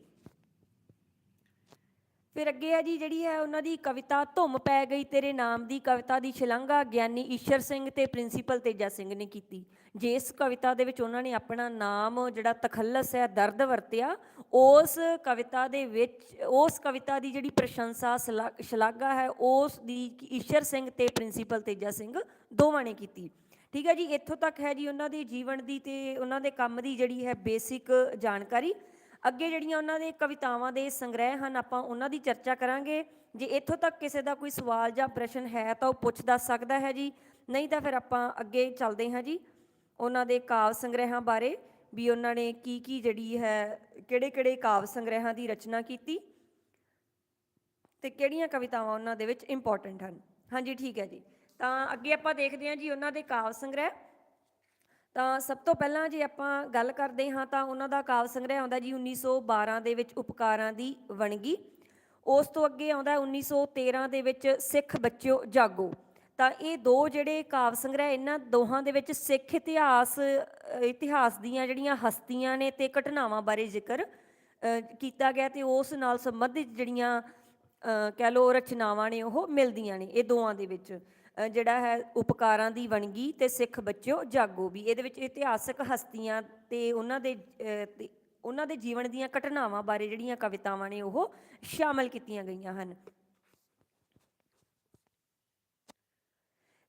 [SPEAKER 1] ਫਿਰ ਅੱਗੇ ਹੈ ਜੀ ਜਿਹੜੀ ਹੈ ਉਹਨਾਂ ਦੀ ਕਵਿਤਾ ਧੁੰਮ ਪੈ ਗਈ, ਤੇਰੇ ਨਾਮ ਦੀ ਕਵਿਤਾ ਦੀ ਸ਼ਲਾਘਾ ਗਿਆਨੀ ਈਸ਼ਰ ਸਿੰਘ ਤੇ ਪ੍ਰਿੰਸੀਪਲ ਤੇਜਾ ਸਿੰਘ ਨੇ ਕੀਤੀ। ਜਿਸ ਕਵਿਤਾ ਦੇ ਵਿੱਚ ਉਹਨਾਂ ਨੇ ਆਪਣਾ ਨਾਮ ਜਿਹੜਾ ਤਖੱਲਸ ਹੈ, ਦਰਦ ਵਰਤਿਆ, ਉਸ ਕਵਿਤਾ ਦੇ ਵਿੱਚ, ਉਸ ਕਵਿਤਾ ਦੀ ਜਿਹੜੀ ਪ੍ਰਸ਼ੰਸਾ ਸ਼ਲਾ- ਸ਼ਲਾਘਾ ਹੈ, ਉਸ ਦੀ ਈਸ਼ਰ ਸਿੰਘ ਤੇ ਪ੍ਰਿੰਸੀਪਲ ਤੇਜਾ ਸਿੰਘ ਦੋਵਾਂ ਨੇ ਕੀਤੀ। ਠੀਕ ਹੈ ਜੀ, ਇੱਥੋਂ ਤੱਕ ਹੈ ਜੀ ਉਹਨਾਂ ਦੇ ਜੀਵਨ ਦੀ ਤੇ ਉਹਨਾਂ ਦੇ ਕੰਮ ਦੀ ਜਿਹੜੀ ਹੈ ਬੇਸਿਕ ਜਾਣਕਾਰੀ। ਅੱਗੇ ਜਿਹੜੀਆਂ ਉਹਨਾਂ ਦੇ ਕਵਿਤਾਵਾਂ ਦੇ ਸੰਗ੍ਰਹਿ ਹਨ, ਆਪਾਂ ਉਹਨਾਂ ਦੀ ਚਰਚਾ ਕਰਾਂਗੇ। ਜੇ ਇੱਥੋਂ ਤੱਕ ਕਿਸੇ ਦਾ ਕੋਈ ਸਵਾਲ ਜਾਂ ਪ੍ਰਸ਼ਨ ਹੈ ਤਾਂ ਉਹ ਪੁੱਛ ਦੱਸ ਸਕਦਾ ਹੈ ਜੀ। ਨਹੀਂ ਤਾਂ ਫਿਰ ਆਪਾਂ ਅੱਗੇ ਚੱਲਦੇ ਹਾਂ ਜੀ ਉਹਨਾਂ ਦੇ ਕਾਵ ਸੰਗ੍ਰਹਿਾਂ ਬਾਰੇ, ਵੀ ਉਹਨਾਂ ਨੇ ਕੀ ਕੀ ਜਿਹੜੀ ਹੈ ਕਿਹੜੇ ਕਿਹੜੇ ਕਾਵ ਸੰਗ੍ਰਹਿਾਂ ਦੀ ਰਚਨਾ ਕੀਤੀ ਤੇ ਕਿਹੜੀਆਂ ਕਵਿਤਾਵਾਂ ਉਹਨਾਂ ਦੇ ਵਿੱਚ ਇੰਪੋਰਟੈਂਟ ਹਨ। ਹਾਂਜੀ, ਠੀਕ ਹੈ ਜੀ। ਤਾਂ ਅੱਗੇ ਆਪਾਂ ਦੇਖਦੇ ਹਾਂ ਜੀ ਉਹਨਾਂ ਦੇ ਕਾਵ ਸੰਗ੍ਰਹਿ। ਤਾਂ ਸਭ ਤੋਂ ਪਹਿਲਾਂ ਜੇ ਆਪਾਂ ਗੱਲ ਕਰਦੇ ਹਾਂ ਤਾਂ ਉਹਨਾਂ ਦਾ ਕਾਵਿ ਸੰਗ੍ਰਹਿ ਆਉਂਦਾ ਜੀ 1912 ਦੇ ਵਿੱਚ ਉਪਕਾਰਾਂ ਦੀ ਵਣਗੀ। ਉਸ ਤੋਂ ਅੱਗੇ ਆਉਂਦਾ 1913 ਦੇ ਵਿੱਚ ਸਿੱਖ ਬੱਚਿਓ ਜਾਗੋ। ਤਾਂ ਇਹ ਦੋ ਜਿਹੜੇ ਕਾਵਿ ਸੰਗ੍ਰਹਿ ਇਹਨਾਂ ਦੋਹਾਂ ਦੇ ਵਿੱਚ ਸਿੱਖ ਇਤਿਹਾਸ ਇਤਿਹਾਸ ਦੀਆਂ ਜਿਹੜੀਆਂ ਹਸਤੀਆਂ ਨੇ ਤੇ ਘਟਨਾਵਾਂ ਬਾਰੇ ਜ਼ਿਕਰ ਕੀਤਾ ਗਿਆ ਤੇ ਉਸ ਨਾਲ ਸੰਬੰਧਿਤ ਜਿਹੜੀਆਂ ਕਹਿ ਲਓ ਰਚਨਾਵਾਂ ਨੇ ਉਹ ਮਿਲਦੀਆਂ ਨੇ ਇਹ ਦੋਵਾਂ ਦੇ ਵਿੱਚ। ਜਿਹੜਾ ਹੈ ਉਪਕਾਰਾਂ ਦੀ ਵਣਗੀ ਤੇ ਸਿੱਖ ਬੱਚਿਓ ਜਾਗੋ ਵੀ। ਇਹਦੇ ਵਿੱਚ ਇਤਿਹਾਸਕ ਹਸਤੀਆਂ ਤੇ ਉਹਨਾਂ ਦੇ ਉਹਨਾਂ ਦੇ ਜੀਵਨ ਦੀਆਂ ਘਟਨਾਵਾਂ ਬਾਰੇ ਜਿਹੜੀਆਂ ਕਵਿਤਾਵਾਂ ਨੇ ਉਹ ਸ਼ਾਮਲ ਕੀਤੀਆਂ ਗਈਆਂ ਹਨ।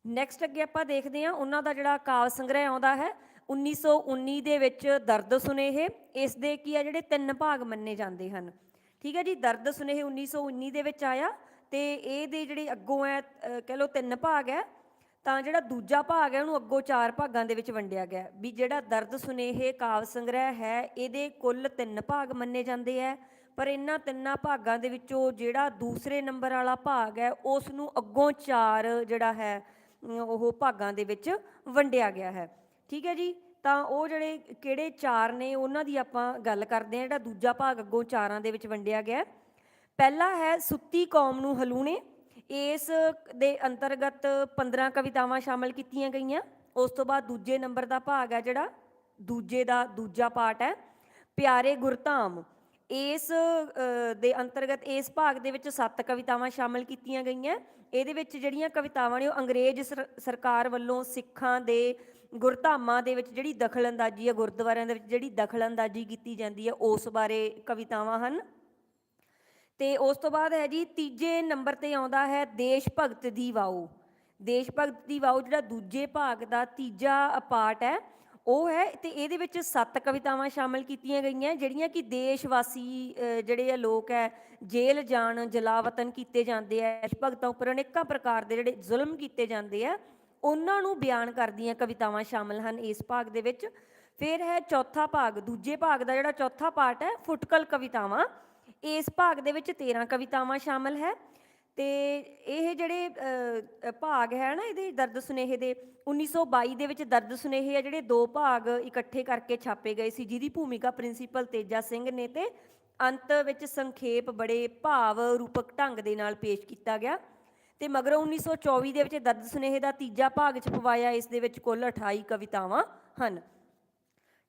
[SPEAKER 1] ਨੈਕਸਟ ਅੱਗੇ ਆਪਾਂ ਦੇਖਦੇ ਹਾਂ, ਉਹਨਾਂ ਦਾ ਜਿਹੜਾ ਕਾਵ ਸੰਗ੍ਰਹਿ ਆਉਂਦਾ ਹੈ 1919 ਦੇ ਵਿੱਚ ਦਰਦ ਸੁਨੇਹੇ, ਇਸ ਦੇ ਕੀ ਆ ਜਿਹੜੇ ਤਿੰਨ ਭਾਗ ਮੰਨੇ ਜਾਂਦੇ ਹਨ। ਠੀਕ ਹੈ ਜੀ, ਦਰਦ ਸੁਨੇਹੇ 1919 ਦੇ ਵਿੱਚ ਆਇਆ ਤੇ ਇਹਦੇ ਜਿਹੜੇ ਅੱਗੋਂ ਹੈ ਕਹਿ ਲਓ ਤਿੰਨ ਭਾਗ ਹੈ ਤਾਂ ਜਿਹੜਾ ਦੂਜਾ ਭਾਗ ਹੈ ਉਹਨੂੰ ਅੱਗੋਂ ਚਾਰ ਭਾਗਾਂ ਦੇ ਵਿੱਚ ਵੰਡਿਆ ਗਿਆ ਵੀ ਜਿਹੜਾ ਦਰਦ ਸੁਨੇਹੇ, ਕਾਵ ਸੰਗ੍ਰਹਿ ਹੈ, ਇਹਦੇ ਕੁੱਲ ਤਿੰਨ ਭਾਗ ਮੰਨੇ ਜਾਂਦੇ ਹੈ ਪਰ ਇਹਨਾਂ ਤਿੰਨਾਂ ਭਾਗਾਂ ਦੇ ਵਿੱਚੋਂ ਜਿਹੜਾ ਦੂਸਰੇ ਨੰਬਰ ਵਾਲਾ ਭਾਗ ਹੈ ਉਸ ਨੂੰ ਅੱਗੋਂ ਚਾਰ ਜਿਹੜਾ ਹੈ ਉਹ ਭਾਗਾਂ ਦੇ ਵਿੱਚ ਵੰਡਿਆ ਗਿਆ ਹੈ। ਠੀਕ ਹੈ ਜੀ? ਤਾਂ ਉਹ ਜਿਹੜੇ ਕਿਹੜੇ ਚਾਰ ਨੇ, ਉਹਨਾਂ ਦੀ ਆਪਾਂ ਗੱਲ ਕਰਦੇ ਹਾਂ ਜਿਹੜਾ ਦੂਜਾ ਭਾਗ ਅੱਗੋਂ ਚਾਰਾਂ ਦੇ ਵਿੱਚ ਵੰਡਿਆ ਗਿਆ ਹੈ। ਪਹਿਲਾ ਹੈ ਸੁੱਤੀ ਕੌਮ ਨੂੰ ਹਲੂਣੇ। ਇਸ ਦੇ ਅੰਤਰਗਤ 15 ਕਵਿਤਾਵਾਂ ਸ਼ਾਮਲ ਕੀਤੀਆਂ ਗਈਆਂ। ਉਸ ਤੋਂ ਬਾਅਦ ਦੂਜੇ ਨੰਬਰ ਦਾ ਭਾਗ ਹੈ ਜਿਹੜਾ, ਦੂਜੇ ਦਾ ਦੂਜਾ ਪਾਰਟ ਹੈ, ਪਿਆਰੇ ਗੁਰਧਾਮ। ਇਸ ਦੇ ਅੰਤਰਗਤ ਇਸ ਭਾਗ ਦੇ ਵਿੱਚ ਸੱਤ ਕਵਿਤਾਵਾਂ ਸ਼ਾਮਲ ਕੀਤੀਆਂ ਗਈਆਂ। ਇਹਦੇ ਵਿੱਚ ਜਿਹੜੀਆਂ ਕਵਿਤਾਵਾਂ ਨੇ ਉਹ ਅੰਗਰੇਜ਼ ਸਰ- ਸਰਕਾਰ ਵੱਲੋਂ ਸਿੱਖਾਂ ਦੇ ਗੁਰਧਾਮਾਂ ਦੇ ਵਿੱਚ ਜਿਹੜੀ ਦਖਲਅੰਦਾਜ਼ੀ ਹੈ, ਗੁਰਦੁਆਰਿਆਂ ਦੇ ਵਿੱਚ ਜਿਹੜੀ ਦਖਲਅੰਦਾਜ਼ੀ ਕੀਤੀ ਜਾਂਦੀ ਹੈ, ਉਸ ਬਾਰੇ ਕਵਿਤਾਵਾਂ ਹਨ। ਤੇ ਉਸ ਤੋਂ ਬਾਅਦ ਹੈ ਜੀ ਤੀਜੇ ਨੰਬਰ ਤੇ ਆਉਂਦਾ ਹੈ ਦੇਸ਼ ਭਗਤ ਦੀ ਵਾਓ। ਦੇਸ਼ ਭਗਤ ਦੀ ਵਾਓ ਜਿਹੜਾ ਦੂਜੇ ਭਾਗ ਦਾ ਤੀਜਾ ਪਾਰਟ ਹੈ, ਉਹ ਹੈ ਤੇ ਇਹਦੇ ਵਿੱਚ ਸੱਤ ਕਵਿਤਾਵਾਂ ਸ਼ਾਮਲ ਕੀਤੀਆਂ ਗਈਆਂ, ਜਿਹੜੀਆਂ ਕਿ ਦੇਸ਼ ਵਾਸੀ ਜਿਹੜੇ ਆ ਲੋਕ ਹੈ, ਜੇਲ੍ਹ ਜਾਣ, ਜਲਾਵਤਨ ਕੀਤੇ ਜਾਂਦੇ ਆ ਭਗਤਾਂ ਉੱਪਰ ਅਨੇਕਾਂ ਪ੍ਰਕਾਰ ਦੇ ਜਿਹੜੇ ਜ਼ੁਲਮ ਕੀਤੇ ਜਾਂਦੇ ਆ, ਉਹਨਾਂ ਨੂੰ ਬਿਆਨ ਕਰਦੀਆਂ ਕਵਿਤਾਵਾਂ ਸ਼ਾਮਲ ਹਨ ਇਸ ਭਾਗ ਦੇ ਵਿੱਚ। ਫਿਰ ਹੈ ਚੌਥਾ ਭਾਗ, ਦੂਜੇ ਭਾਗ ਦਾ ਜਿਹੜਾ ਚੌਥਾ ਪਾਰਟ ਹੈ, ਫੁਟਕਲ ਕਵਿਤਾਵਾਂ। ਇਸ ਭਾਗ ਦੇ ਵਿੱਚ 13 ਕਵਿਤਾਵਾਂ ਸ਼ਾਮਲ ਹੈ ਤੇ ਇਹ ਜਿਹੜੇ ਭਾਗ ਹੈ ਨਾ ਇਹਦੇ ਦਰਦ ਸੁਨੇਹੇ ਦੇ 1922 ਦੇ ਵਿੱਚ ਦਰਦ ਸੁਨੇਹੇ ਆ ਜਿਹੜੇ ਦੋ ਭਾਗ ਇਕੱਠੇ ਕਰਕੇ ਛਾਪੇ ਗਏ ਸੀ, ਜਿਹਦੀ ਭੂਮਿਕਾ ਪ੍ਰਿੰਸੀਪਲ ਤੇਜਾ ਸਿੰਘ ਨੇ ਤੇ ਅੰਤ ਵਿੱਚ ਸੰਖੇਪ ਬੜੇ ਭਾਵ ਰੂਪਕ ਢੰਗ ਦੇ ਨਾਲ ਪੇਸ਼ ਕੀਤਾ ਗਿਆ। ਤੇ ਮਗਰੋਂ 1924 ਦੇ ਵਿੱਚ ਦਰਦ ਸੁਨੇਹੇ ਦਾ ਤੀਜਾ ਭਾਗ ਛਪਵਾਇਆ, ਇਸ ਦੇ ਵਿੱਚ ਕੁੱਲ 28 ਕਵਿਤਾਵਾਂ ਹਨ।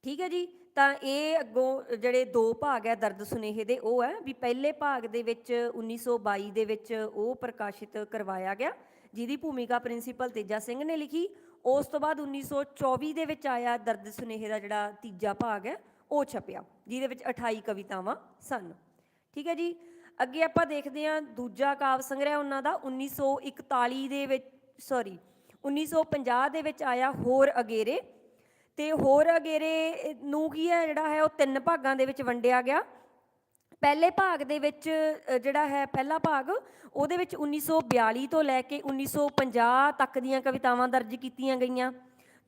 [SPEAKER 1] ਠੀਕ ਹੈ ਜੀ ਤਾਂ ਇਹ ਅੱਗੋਂ ਜਿਹੜੇ ਦੋ ਭਾਗ ਹੈ ਦਰਦ ਸੁਨੇਹੇ ਦੇ, ਉਹ ਹੈ ਵੀ ਪਹਿਲੇ ਭਾਗ ਦੇ ਵਿੱਚ 1922 ਦੇ ਵਿੱਚ ਉਹ ਪ੍ਰਕਾਸ਼ਿਤ ਕਰਵਾਇਆ ਗਿਆ, ਜਿਹਦੀ ਭੂਮਿਕਾ ਪ੍ਰਿੰਸੀਪਲ ਤੇਜਾ ਸਿੰਘ ਨੇ ਲਿਖੀ। ਉਸ ਤੋਂ ਬਾਅਦ 1924 ਦੇ ਵਿੱਚ ਆਇਆ ਦਰਦ ਸੁਨੇਹੇ ਦਾ ਜਿਹੜਾ ਤੀਜਾ ਭਾਗ ਹੈ, ਉਹ ਛਪਿਆ, ਜਿਹਦੇ ਵਿੱਚ 28 ਕਵਿਤਾਵਾਂ ਸਨ। ਠੀਕ ਹੈ ਜੀ, ਅੱਗੇ ਆਪਾਂ ਦੇਖਦੇ ਹਾਂ ਦੂਜਾ ਕਾਵ ਸੰਗ੍ਰਹਿ ਉਹਨਾਂ ਦਾ 1941 ਦੇ ਵਿੱਚ ਸੌਰੀ 1950 ਦੇ ਵਿੱਚ ਆਇਆ ਹੋਰ ਅਗੇਰੇ। ਤੇ ਹੋਰ ਅਗੇਰੇ ਨੂੰ ਕੀ ਹੈ ਜਿਹੜਾ ਹੈ, ਉਹ ਤਿੰਨ ਭਾਗਾਂ ਦੇ ਵਿੱਚ ਵੰਡਿਆ ਗਿਆ। ਪਹਿਲੇ ਭਾਗ ਦੇ ਵਿੱਚ ਜਿਹੜਾ ਹੈ, ਪਹਿਲਾ ਭਾਗ, ਉਹਦੇ ਵਿੱਚ 1942 ਤੋਂ ਲੈ ਕੇ 1950 ਤੱਕ ਦੀਆਂ ਕਵਿਤਾਵਾਂ ਦਰਜ ਕੀਤੀਆਂ ਗਈਆਂ।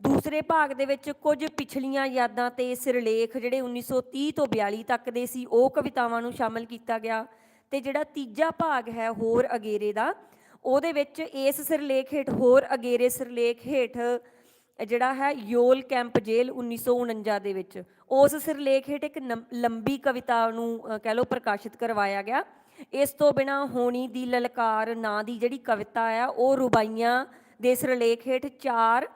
[SPEAKER 1] ਦੂਸਰੇ ਭਾਗ ਦੇ ਵਿੱਚ ਕੁਝ ਪਿਛਲੀਆਂ ਯਾਦਾਂ ਤੇ ਸਿਰਲੇਖ ਜਿਹੜੇ 1930 ਤੋਂ 42 ਤੱਕ ਦੇ ਸੀ, ਉਹ ਕਵਿਤਾਵਾਂ ਨੂੰ ਸ਼ਾਮਲ ਕੀਤਾ ਗਿਆ। ਤੇ ਜਿਹੜਾ ਤੀਜਾ ਭਾਗ ਹੈ, ਹੋਰ ਅਗੇਰੇ ਦਾ, ਉਹਦੇ ਵਿੱਚ ਇਸ ਸਿਰਲੇਖ ਹੇਠ, ਹੋਰ ਅਗੇਰੇ ਸਿਰਲੇਖ ਹੇਠ ਜਿਹੜਾ ਹੈ ਯੋਲ ਕੈਂਪ ਜੇਲ੍ਹ 1949 ਦੇ ਵਿੱਚ। ਉਸ ਸਿਰਲੇਖ ਹੇਠ ਇੱਕ ਨਮ- ਲੰਬੀ ਕਵਿਤਾ ਨੂੰ ਕਹਿ ਲਓ ਪ੍ਰਕਾਸ਼ਿਤ ਕਰਵਾਇਆ ਗਿਆ। ਇਸ ਤੋਂ ਬਿਨਾ ਹੋਣੀ ਦੀ ਲਲਕਾਰ ਨਾਂ ਦੀ ਜਿਹੜੀ ਕਵਿਤਾ ਆ, ਉਹ ਰੁਬਾਈਆਂ ਦੇ ਸਿਰਲੇਖ ਹੇਠ 4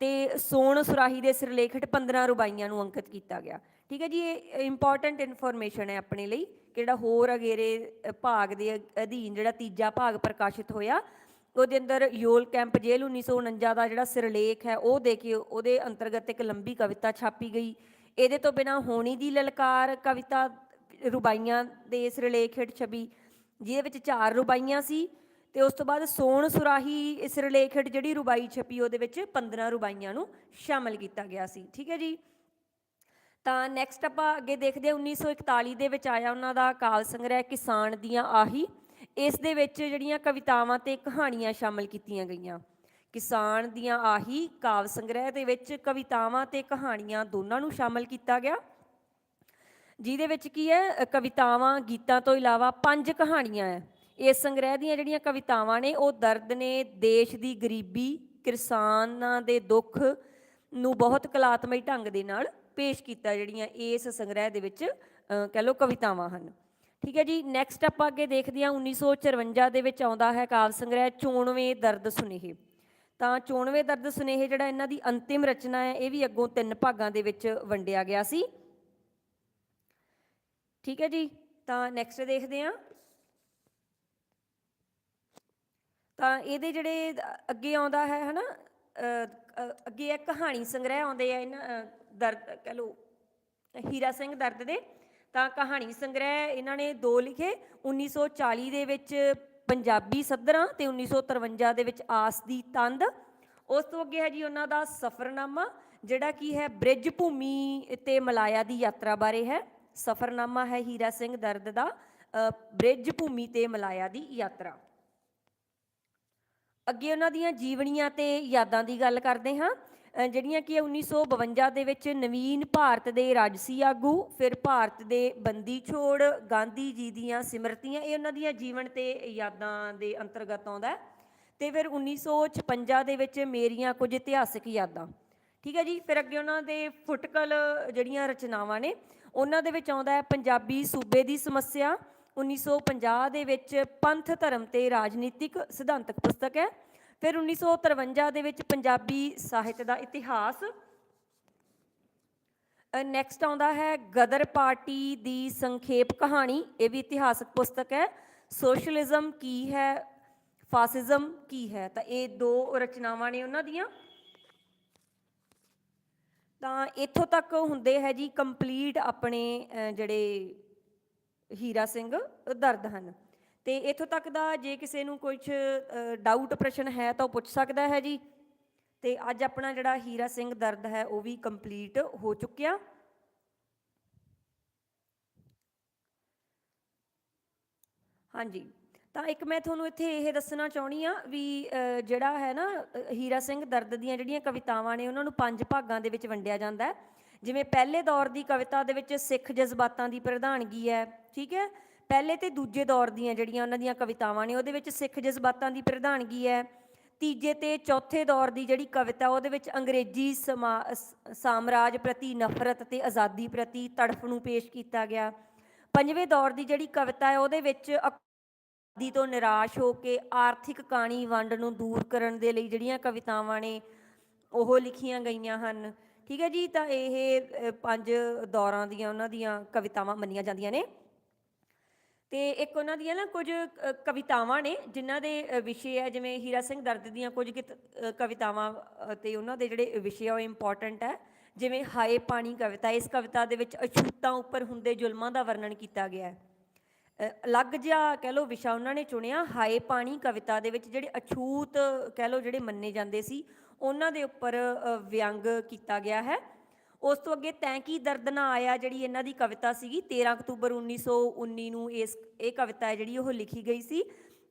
[SPEAKER 1] ਤੇ ਸੋਣ ਸੁਰਾਹੀ ਦੇ ਸਿਰਲੇਖ ਹੇਠ 15 ਰੁਬਾਈਆਂ ਨੂੰ ਅੰਕਿਤ ਕੀਤਾ ਗਿਆ। ਠੀਕ ਹੈ ਜੀ, ਇਹ ਇੰਪੋਰਟੈਂਟ ਇਨਫੋਰਮੇਸ਼ਨ ਹੈ ਆਪਣੇ ਲਈ ਕਿਹੜਾ ਹੋਰ ਅਗੇਰੇ ਭਾਗ ਦੇ ਅਧੀਨ ਜਿਹੜਾ ਤੀਜਾ ਭਾਗ ਪ੍ਰਕਾਸ਼ਿਤ ਹੋਇਆ ਉਹਦੇ ਅੰਦਰ ਯੋਲ ਕੈਂਪ ਜੇਲ੍ਹ 1949 ਦਾ ਜਿਹੜਾ ਸਿਰਲੇਖ ਹੈ, ਉਹ ਦੇ ਕੇ ਉਹਦੇ ਅੰਤਰਗਤ ਇੱਕ ਲੰਬੀ ਕਵਿਤਾ ਛਾਪੀ ਗਈ। ਇਹਦੇ ਤੋਂ ਬਿਨਾ ਹੋਣੀ ਦੀ ਲਲਕਾਰ ਕਵਿਤਾ ਰੁਬਾਈਆਂ ਦੇ ਸਿਰਲੇਖ ਹੇਠ ਛਪੀ, ਜਿਹਦੇ ਵਿੱਚ ਚਾਰ ਰੁਬਾਈਆਂ ਸੀ ਤੇ ਉਸ ਤੋਂ ਬਾਅਦ ਸੋਣ ਸੁਰਾਹੀ ਇਸ ਸਿਰਲੇਖ ਹੇਠ ਜਿਹੜੀ ਰੁਬਾਈ ਛਪੀ, ਉਹਦੇ ਵਿੱਚ 15 ਰੁਬਾਈਆਂ ਨੂੰ ਸ਼ਾਮਲ ਕੀਤਾ ਗਿਆ ਸੀ। ਠੀਕ ਹੈ ਜੀ? ਤਾਂ ਨੈਕਸਟ ਆਪਾਂ ਅੱਗੇ ਦੇਖਦੇ ਹਾਂ 1941 ਦੇ ਵਿੱਚ ਆਇਆ ਉਹਨਾਂ ਦਾ ਕਾਲ ਸੰਗ੍ਰਹਿ ਕਿਸਾਨ ਦੀਆਂ ਆਹੀ ਇਸ ਦੇ ਵਿੱਚ ਜਿਹੜੀਆਂ ਕਵਿਤਾਵਾਂ ਤੇ ਕਹਾਣੀਆਂ ਸ਼ਾਮਲ ਕੀਤੀਆਂ ਗਈਆਂ। ਕਿਸਾਨ ਦੀਆਂ ਆਹੀ ਕਾਵ ਸੰਗ੍ਰਹਿ ਦੇ ਵਿੱਚ ਕਵਿਤਾਵਾਂ ਤੇ ਕਹਾਣੀਆਂ ਦੋਨਾਂ ਨੂੰ ਸ਼ਾਮਲ ਕੀਤਾ ਗਿਆ। ਜਿਹਦੇ ਵਿੱਚ ਕੀ ਹੈ ਕਵਿਤਾਵਾਂ ਗੀਤਾਂ ਤੋਂ ਇਲਾਵਾ ਪੰਜ ਕਹਾਣੀਆਂ ਹੈ। ਇਸ ਸੰਗ੍ਰਹਿ ਦੀਆਂ ਜਿਹੜੀਆਂ ਕਵਿਤਾਵਾਂ ਨੇ ਉਹ ਦਰਦ ਨੇ ਦੇਸ਼ ਦੀ ਗਰੀਬੀ ਕਿਸਾਨਾਂ ਦੇ ਦੁੱਖ ਨੂੰ ਬਹੁਤ ਕਲਾਤਮਈ ਢੰਗ ਦੇ ਨਾਲ ਪੇਸ਼ ਕੀਤਾ ਜਿਹੜੀਆਂ ਇਸ ਸੰਗ੍ਰਹਿ ਦੇ ਵਿੱਚ ਅ, ਕਹਿ ਲਓ ਕਵਿਤਾਵਾਂ ਹਨ। ਠੀਕ ਹੈ ਜੀ ਨੈਕਸਟ ਆਪਾਂ ਅੱਗੇ ਦੇਖਦੇ ਹਾਂ 1954 ਦੇ ਵਿੱਚ ਆਉਂਦਾ ਹੈ ਕਾਵਿ ਸੰਗ੍ਰਹਿ ਚੋਣਵੇਂ ਦਰਦ ਸੁਨੇਹੇ। ਤਾਂ ਚੋਣਵੇਂ ਦਰਦ ਸੁਨੇਹੇ ਜਿਹੜਾ ਇਹਨਾਂ ਦੀ ਅੰਤਿਮ ਰਚਨਾ ਹੈ ਇਹ ਵੀ ਅੱਗੋਂ ਤਿੰਨ ਭਾਗਾਂ ਦੇ ਵਿੱਚ ਵੰਡਿਆ ਗਿਆ ਸੀ। ਠੀਕ ਹੈ ਜੀ ਤਾਂ ਨੈਕਸਟ ਦੇਖਦੇ ਹਾਂ। ਤਾਂ ਇਹਦੇ ਜਿਹੜੇ ਅੱਗੇ ਆਉਂਦਾ ਹੈ ਹਨਾ ਅ, ਅੱਗੇ ਇੱਕ ਕਹਾਣੀ ਸੰਗ੍ਰਹਿ ਆਉਂਦੇ ਆ ਇਹਨਾਂ ਅ, ਦਰਦ ਕਹ ਲਓ ਹੀਰਾ ਸਿੰਘ ਦਰਦ ਦੇ। ਤਾਂ ਕਹਾਣੀ ਸੰਗ੍ਰਹਿ ਇਹਨਾਂ ਨੇ ਦੋ ਲਿਖੇ 1940 ਦੇ ਵਿੱਚ ਪੰਜਾਬੀ ਸੱਧਰਾਂ ਤੇ 1953 ਦੇ ਵਿੱਚ ਆਸ ਦੀ ਤੰਦ। ਉਸ ਤੋਂ ਅੱਗੇ ਹੈ ਜੀ ਉਹਨਾਂ ਦਾ ਸਫਰਨਾਮਾ, ਜਿਹੜਾ ਕੀ ਹੈ ਬ੍ਰਿਜ ਭੂਮੀ ਤੇ ਮਲਾਇਆ ਦੀ ਯਾਤਰਾ ਬਾਰੇ ਹੈ। ਸਫਰਨਾਮਾ ਹੈ ਹੀਰਾ ਸਿੰਘ ਦਰਦ ਦਾ ਬ੍ਰਿਜ ਭੂਮੀ ਤੇ ਮਲਾਇਆ ਦੀ ਯਾਤਰਾ। ਅੱਗੇ ਉਹਨਾਂ ਦੀਆਂ ਜੀਵਨੀਆਂ ਤੇ ਯਾਦਾਂ ਦੀ ਗੱਲ ਕਰਦੇ ਹਾਂ। ਜਿਹੜੀਆਂ ਕਿ 1952 ਦੇ ਵਿੱਚ ਨਵੀਨ ਭਾਰਤ ਦੇ ਰਾਜਸੀ ਆਗੂ, ਫਿਰ ਭਾਰਤ ਦੇ ਬੰਦੀ ਛੋੜ, ਗਾਂਧੀ ਜੀ ਦੀਆਂ ਸਿਮਰਤੀਆਂ, ਇਹ ਉਹਨਾਂ ਦੀਆਂ ਜੀਵਨ ਤੇ ਯਾਦਾਂ ਦੇ ਅੰਤਰਗਤ ਆਉਂਦਾ ਹੈ। ਤੇ ਫਿਰ 1956 ਦੇ ਵਿੱਚ ਮੇਰੀਆਂ ਕੁਝ ਇਤਿਹਾਸਿਕ ਯਾਦਾਂ। ਠੀਕ ਹੈ ਜੀ, ਫਿਰ ਅੱਗੇ ਉਹਨਾਂ ਦੇ ਫੁਟਕਲ ਜਿਹੜੀਆਂ ਰਚਨਾਵਾਂ ਨੇ, ਉਹਨਾਂ ਦੇ ਵਿੱਚ ਆਉਂਦਾ ਹੈ ਪੰਜਾਬੀ ਸੂਬੇ ਦੀ ਸਮੱਸਿਆ। 1950 ਦੇ ਵਿੱਚ ਪੰਥ ਧਰਮ ਤੇ ਰਾਜਨੀਤਿਕ ਸਿਧਾਂਤਕ ਪੁਸਤਕ ਹੈ। ਫਿਰ 1953 ਦੇ ਵਿੱਚ ਪੰਜਾਬੀ ਸਾਹਿਤ ਦਾ ਇਤਿਹਾਸ ਨੈਕਸਟ ਆਉਂਦਾ ਹੈ ਗਦਰ ਪਾਰਟੀ ਦੀ ਸੰਖੇਪ ਕਹਾਣੀ, ਇਹ ਵੀ ਇਤਿਹਾਸਕ ਪੁਸਤਕ ਹੈ। ਸੋਸ਼ਲਿਜ਼ਮ ਕੀ ਹੈ? ਫਾਸਿਜ਼ਮ ਕੀ ਹੈ? ਤਾਂ ਇਹ ਦੋ ਰਚਨਾਵਾਂ ਨੇ ਉਹਨਾਂ ਦੀਆਂ। ਤਾਂ ਇੱਥੋਂ ਤੱਕ ਹੁੰਦੇ ਹੈ ਜੀ ਕੰਪਲੀਟ ਆਪਣੇ ਜਿਹੜੇ ਹੀਰਾ ਸਿੰਘ ਦਰਦ ਹਨ। ਤੇ ਇੱਥੋਂ ਤੱਕ ਦਾ ਜੇ ਕਿਸੇ ਨੂੰ ਕੁਝ ਡਾਊਟ ਪ੍ਰਸ਼ਨ ਹੈ ਤਾਂ ਉਹ ਪੁੱਛ ਸਕਦਾ ਹੈ ਜੀ। ਤੇ ਅੱਜ ਆਪਣਾ ਜਿਹੜਾ ਹੀਰਾ ਸਿੰਘ ਦਰਦ ਹੈ, ਉਹ ਵੀ ਕੰਪਲੀਟ ਹੋ ਚੁੱਕਿਆ। ਹਾਂਜੀ, ਤਾਂ ਇੱਕ ਮੈਂ ਤੁਹਾਨੂੰ ਇੱਥੇ ਇਹ ਦੱਸਣਾ ਚਾਹੁੰਦੀ ਆ ਵੀ ਜਿਹੜਾ ਹੈ ਨਾ ਹੀਰਾ ਸਿੰਘ ਦਰਦ ਦੀਆਂ ਜਿਹੜੀਆਂ ਕਵਿਤਾਵਾਂ ਨੇ, ਉਹਨਾਂ ਨੂੰ ਪੰਜ ਭਾਗਾਂ ਦੇ ਵਿੱਚ ਵੰਡਿਆ ਜਾਂਦਾ ਹੈ। ਜਿਵੇਂ ਪਹਿਲੇ ਦੌਰ ਦੀ ਕਵਿਤਾ ਦੇ ਵਿੱਚ ਸਿੱਖ ਜਜ਼ਬਾਤਾਂ ਦੀ ਪ੍ਰਧਾਨਗੀ ਹੈ, ਠੀਕ ਹੈ? ਪਹਿਲੇ ਤੇ ਦੂਜੇ ਦੌਰ ਦੀਆਂ ਜਿਹੜੀਆਂ ਉਹਨਾਂ ਦੀਆਂ ਕਵਿਤਾਵਾਂ ਨੇ, ਉਹਦੇ ਵਿੱਚ ਸਿੱਖ ਜਜ਼ਬਾਤਾਂ ਦੀ ਪ੍ਰਧਾਨਗੀ ਹੈ। ਤੀਜੇ ਤੇ ਚੌਥੇ ਦੌਰ ਦੀ ਜਿਹੜੀ ਕਵਿਤਾ, ਉਹਦੇ ਵਿੱਚ ਅੰਗਰੇਜ਼ੀ ਸਮਾ- ਸਾਮਰਾਜ ਪ੍ਰਤੀ ਨਫ਼ਰਤ ਤੇ ਆਜ਼ਾਦੀ ਪ੍ਰਤੀ ਤੜਫ ਨੂੰ ਪੇਸ਼ ਕੀਤਾ ਗਿਆ। ਪੰਜਵੇਂ ਦੌਰ ਦੀ ਜਿਹੜੀ ਕਵਿਤਾ ਹੈ, ਉਹਦੇ ਵਿੱਚ ਆਜ਼ਾਦੀ ਤੋਂ ਨਿਰਾਸ਼ ਹੋ ਕੇ ਆਰਥਿਕ ਕਾਣੀ ਵੰਡ ਨੂੰ ਦੂਰ ਕਰਨ ਦੇ ਲਈ ਜਿਹੜੀਆਂ ਕਵਿਤਾਵਾਂ ਨੇ, ਉਹ ਲਿਖੀਆਂ ਗਈਆਂ ਹਨ। ਠੀਕ ਹੈ ਜੀ, ਤਾਂ ਇਹ ਪੰਜ ਦੌਰਾਂ ਦੀਆਂ ਉਹਨਾਂ ਦੀਆਂ ਕਵਿਤਾਵਾਂ ਮੰਨੀਆਂ ਜਾਂਦੀਆਂ ਨੇ। ਤੇ ਇੱਕ ਉਹਨਾਂ ਦੀਆਂ ਨਾ ਕੁਝ ਕਵਿਤਾਵਾਂ ਨੇ ਜਿਨ੍ਹਾਂ ਦੇ ਵਿਸ਼ੇ ਹੈ ਜਿਵੇਂ ਹੀਰਾ ਸਿੰਘ ਦਰਦ ਦੀਆਂ ਕੁਝ ਕਿਤ- ਕਵਿਤਾਵਾਂ ਅ, ਤੇ ਉਹਨਾਂ ਦੇ ਜਿਹੜੇ ਵਿਸ਼ੇ ਆ ਉਹ ਇੰਪੋਰਟੈਂਟ ਹੈ। ਜਿਵੇਂ ਹਾਏ ਪਾਣੀ ਕਵਿਤਾ ਇਸ ਕਵਿਤਾ ਦੇ ਵਿੱਚ ਅਛੂਤਾਂ ਉੱਪਰ ਹੁੰਦੇ ਜ਼ੁਲਮਾਂ ਦਾ ਵਰਣਨ ਕੀਤਾ ਗਿਆ ਹੈ। ਅਲੱਗ ਜਿਹਾ ਕਹਿ ਲਓ ਵਿਸ਼ਾ ਉਹਨਾਂ ਨੇ ਚੁਣਿਆ ਹਾਏ ਪਾਣੀ ਕਵਿਤਾ ਦੇ ਵਿੱਚ ਜਿਹੜੇ ਅਛੂਤ ਕਹਿ ਲਓ ਜਿਹੜੇ ਮੰਨੇ ਜਾਂਦੇ ਸੀ ਉਹਨਾਂ ਦੇ ਉੱਪਰ ਵਿਅੰਗ ਕੀਤਾ ਗਿਆ ਹੈ। ਉਸ ਤੋਂ ਅੱਗੇ ਤੈਂ ਕੀ ਦਰਦ ਨਾ ਆਇਆ ਜਿਹੜੀ ਇਹਨਾਂ ਦੀ ਕਵਿਤਾ ਸੀਗੀ? 13 ਅਕਤੂਬਰ 1919 ਨੂੰ ਇਸ, ਇਹ ਕਵਿਤਾ ਹੈ ਜਿਹੜੀ ਉਹ ਲਿਖੀ ਗਈ ਸੀ।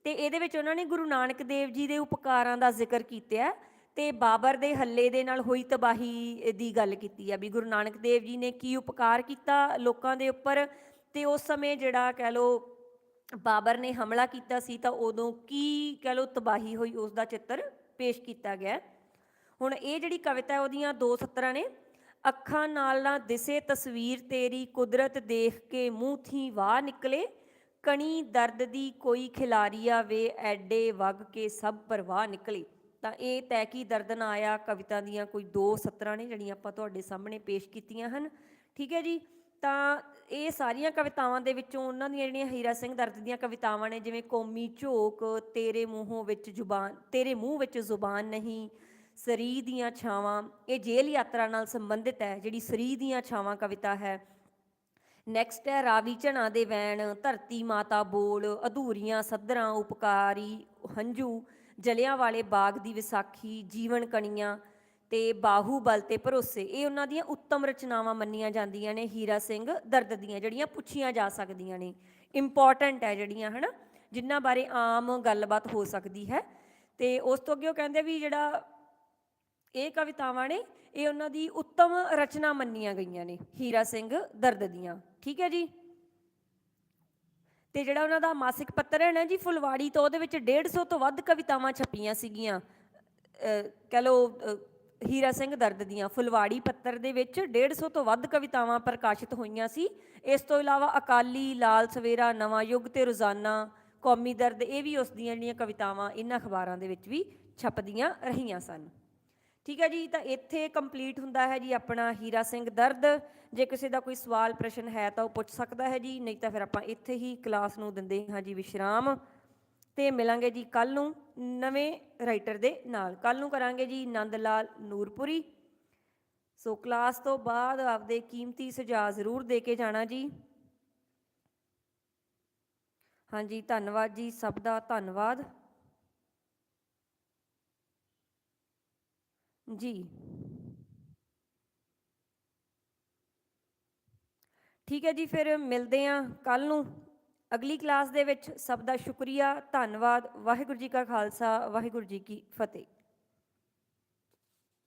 [SPEAKER 1] ਤੇ ਇਹਦੇ ਵਿੱਚ ਉਹਨਾਂ ਨੇ ਗੁਰੂ ਨਾਨਕ ਦੇਵ ਜੀ ਦੇ ਉਪਕਾਰਾਂ ਦਾ ਜ਼ਿਕਰ ਕੀਤਾ ਹੈ ਤੇ ਬਾਬਰ ਦੇ ਹੱਲੇ ਦੇ ਨਾਲ ਹੋਈ ਤਬਾਹੀ ਦੀ ਗੱਲ ਕੀਤੀ ਹੈ ਵੀ ਗੁਰੂ ਨਾਨਕ ਦੇਵ ਜੀ ਨੇ ਕੀ ਉਪਕਾਰ ਕੀਤਾ ਲੋਕਾਂ ਦੇ ਉੱਪਰ ਤੇ ਉਸ ਸਮੇਂ ਜਿਹੜਾ ਕਹਿ ਲਓ ਬਾਬਰ ਨੇ ਹਮਲਾ ਕੀਤਾ ਸੀ ਤਾਂ ਉਦੋਂ ਕੀ ਕਹਿ ਲਓ ਤਬਾਹੀ ਹੋਈ, ਉਸ ਦਾ ਚਿੱਤਰ ਪੇਸ਼ ਕੀਤਾ ਗਿਆ ਹੁਣ ਇਹ ਜਿਹੜੀ ਕਵਿਤਾ ਉਹਦੀਆਂ ਦੋ ਸਤਰਾਂ ਨੇ। ਅੱਖਾਂ ਨਾਲ ਨਾ ਦਿਸੇ ਤਸਵੀਰ ਤੇਰੀ, ਕੁਦਰਤ ਦੇਖ ਕੇ ਮੂੰਹ ਥੀ ਵਾਹ ਨਿਕਲੇ। ਕਣੀ ਦਰਦ ਦੀ ਕੋਈ ਖਿਲਾਰੀਆ ਵੇ ਐਡੇ ਵਗ ਕੇ ਸਭ ਪਰਵਾਹ ਨਿਕਲੇ। ਤਾਂ ਇਹ ਤੈਕੀ ਦਰਦ ਨਾ ਆਇਆ? ਕਵਿਤਾ ਦੀਆਂ ਕੋਈ ਦੋ ਸਤਰਾਂ ਨੇ ਜਿਹੜੀਆਂ ਆਪਾਂ ਤੁਹਾਡੇ ਸਾਹਮਣੇ ਪੇਸ਼ ਕੀਤੀਆਂ ਹਨ। ਠੀਕ ਹੈ ਜੀ? ਤਾਂ ਇਹ ਸਾਰੀਆਂ ਕਵਿਤਾਵਾਂ ਦੇ ਵਿੱਚੋਂ ਉਹਨਾਂ ਦੀਆਂ ਜਿਹੜੀਆਂ ਹੀਰਾ ਸਿੰਘ ਦਰਦ ਦੀਆਂ ਕਵਿਤਾਵਾਂ ਨੇ, ਜਿਵੇਂ ਕੌਮੀ ਝੋਕ, ਤੇਰੇ ਮੂੰਹੋਂ ਵਿੱਚ ਜ਼ੁਬਾਨ, ਤੇਰੇ ਮੂੰਹ ਵਿੱਚ ਜ਼ੁਬਾਨ ਨਹੀਂ ਸਰੀ ਦੀਆਂ ਛਾਵਾਂ, ਇਹ ਜੇਲ੍ਹ ਯਾਤਰਾ ਨਾਲ ਸੰਬੰਧਿਤ ਹੈ, ਜਿਹੜੀ ਸਰੀ ਦੀਆਂ ਛਾਵਾਂ ਕਵਿਤਾ ਹੈ। ਨੈਕਸਟ ਹੈ, ਰਾਵੀ ਝਣਾ ਦੇ ਵੈਣ, ਧਰਤੀ ਮਾਤਾ ਬੋਲ, ਅਧੂਰੀਆਂ ਸੱਧਰਾਂ, ਉਪਕਾਰੀ, ਹੰਝੂ, ਜਲਿਆਂ ਵਾਲੇ ਬਾਗ ਦੀ ਵਿਸਾਖੀ, ਜੀਵਨ ਕਣੀਆਂ ਤੇ ਬਾਹੂਬਲ ਤੇ ਭਰੋਸੇ। ਇਹ ਉਹਨਾਂ ਦੀਆਂ ਉੱਤਮ ਰਚਨਾਵਾਂ ਮੰਨੀਆਂ ਜਾਂਦੀਆਂ ਨੇ, ਹੀਰਾ ਸਿੰਘ ਦਰਦ ਦੀਆਂ, ਜਿਹੜੀਆਂ ਪੁੱਛੀਆਂ ਜਾ ਸਕਦੀਆਂ ਨੇ। ਇੰਪੋਰਟੈਂਟ ਹੈ ਜਿਹੜੀਆਂ, ਹਨਾ? ਜਿਨ੍ਹਾਂ ਬਾਰੇ ਆਮ ਗੱਲਬਾਤ ਹੋ ਸਕਦੀ ਹੈ। ਤੇ ਉਸ ਤੋਂ ਅੱਗੇ ਉਹ ਕਹਿੰਦੇ ਵੀ ਜਿਹੜਾ ਇਹ ਕਵਿਤਾਵਾਂ ਨੇ, ਇਹ ਉਹਨਾਂ ਦੀ ਉੱਤਮ ਰਚਨਾ ਮੰਨੀਆਂ ਗਈਆਂ ਨੇ, ਹੀਰਾ ਸਿੰਘ ਦਰਦ ਦੀਆਂ। ਠੀਕ ਹੈ ਜੀ? ਤੇ ਜਿਹੜਾ ਉਹਨਾਂ ਦਾ ਮਾਸਿਕ ਪੱਤਰ ਹੈ ਨਾ ਜੀ, ਫੁਲਵਾੜੀ ਤੋਂ ਉਹਦੇ ਵਿੱਚ 150 ਤੋਂ ਵੱਧ ਕਵਿਤਾਵਾਂ ਛਪੀਆਂ ਸੀਗੀਆਂ। ਅਹ, ਕਹਿ ਲਓ ਹੀਰਾ ਸਿੰਘ ਦਰਦ ਦੀਆਂ। ਫੁਲਵਾੜੀ ਪੱਤਰ ਦੇ ਵਿੱਚ 150 ਤੋਂ ਵੱਧ ਕਵਿਤਾਵਾਂ ਪ੍ਰਕਾਸ਼ਿਤ ਹੋਈਆਂ ਸੀ। ਇਸ ਤੋਂ ਇਲਾਵਾ ਅਕਾਲੀ, ਲਾਲ ਸਵੇਰਾ, ਨਵਾਂ ਯੁੱਗ ਤੇ ਰੋਜ਼ਾਨਾ, ਕੌਮੀ ਦਰਦ, ਇਹ ਵੀ ਉਸ ਦੀਆਂ ਜਿਹੜੀਆਂ ਕਵਿਤਾਵਾਂ, ਇਹਨਾਂ ਅਖਬਾਰਾਂ ਦੇ ਵਿੱਚ ਵੀ ਛਪਦੀਆਂ ਰਹੀਆਂ ਸਨ। ਠੀਕ ਹੈ ਜੀ, ਤਾਂ ਇੱਥੇ ਕੰਪਲੀਟ ਹੁੰਦਾ ਹੈ ਜੀ ਆਪਣਾ ਹੀਰਾ ਸਿੰਘ ਦਰਦ। ਜੇ ਕਿਸੇ ਦਾ ਕੋਈ ਸਵਾਲ, ਪ੍ਰਸ਼ਨ ਹੈ ਤਾਂ ਉਹ ਪੁੱਛ ਸਕਦਾ ਹੈ ਜੀ, ਨਹੀਂ ਤਾਂ ਫਿਰ ਆਪਾਂ ਇੱਥੇ ਹੀ ਕਲਾਸ ਨੂੰ ਦਿੰਦੇ ਹਾਂ ਜੀ ਵਿਸ਼ਰਾਮ। ਤੇ ਮਿਲਾਂਗੇ ਜੀ ਕੱਲ ਨੂੰ ਨਵੇਂ ਰਾਈਟਰ ਦੇ ਨਾਲ। ਕੱਲ ਨੂੰ ਕਰਾਂਗੇ ਜੀ ਨੰਦ ਲਾਲ ਨੂਰਪੁਰੀ। ਸੋ ਕਲਾਸ ਤੋਂ ਬਾਅਦ ਆਪਦੇ ਕੀਮਤੀ ਸੁਝਾਅ ਜ਼ਰੂਰ ਦੇ ਕੇ ਜਾਣਾ ਜੀ। ਹਾਂਜੀ, ਧੰਨਵਾਦ ਜੀ, ਸਭ ਦਾ ਧੰਨਵਾਦ। ਜੀ। ਠੀਕ ਹੈ ਜੀ, ਫਿਰ ਮਿਲਦੇ ਹਾਂ ਕੱਲ ਨੂੰ। ਅਗਲੀ ਕਲਾਸ ਦੇ ਵਿੱਚ ਸਭ ਦਾ ਸ਼ੁਕਰੀਆ, ਧੰਨਵਾਦ, ਵਾਹਿਗੁਰੂ ਜੀ ਕਾ ਖਾਲਸਾ, ਵਾਹਿਗੁਰੂ ਜੀ ਕੀ ਫਤਿਹ।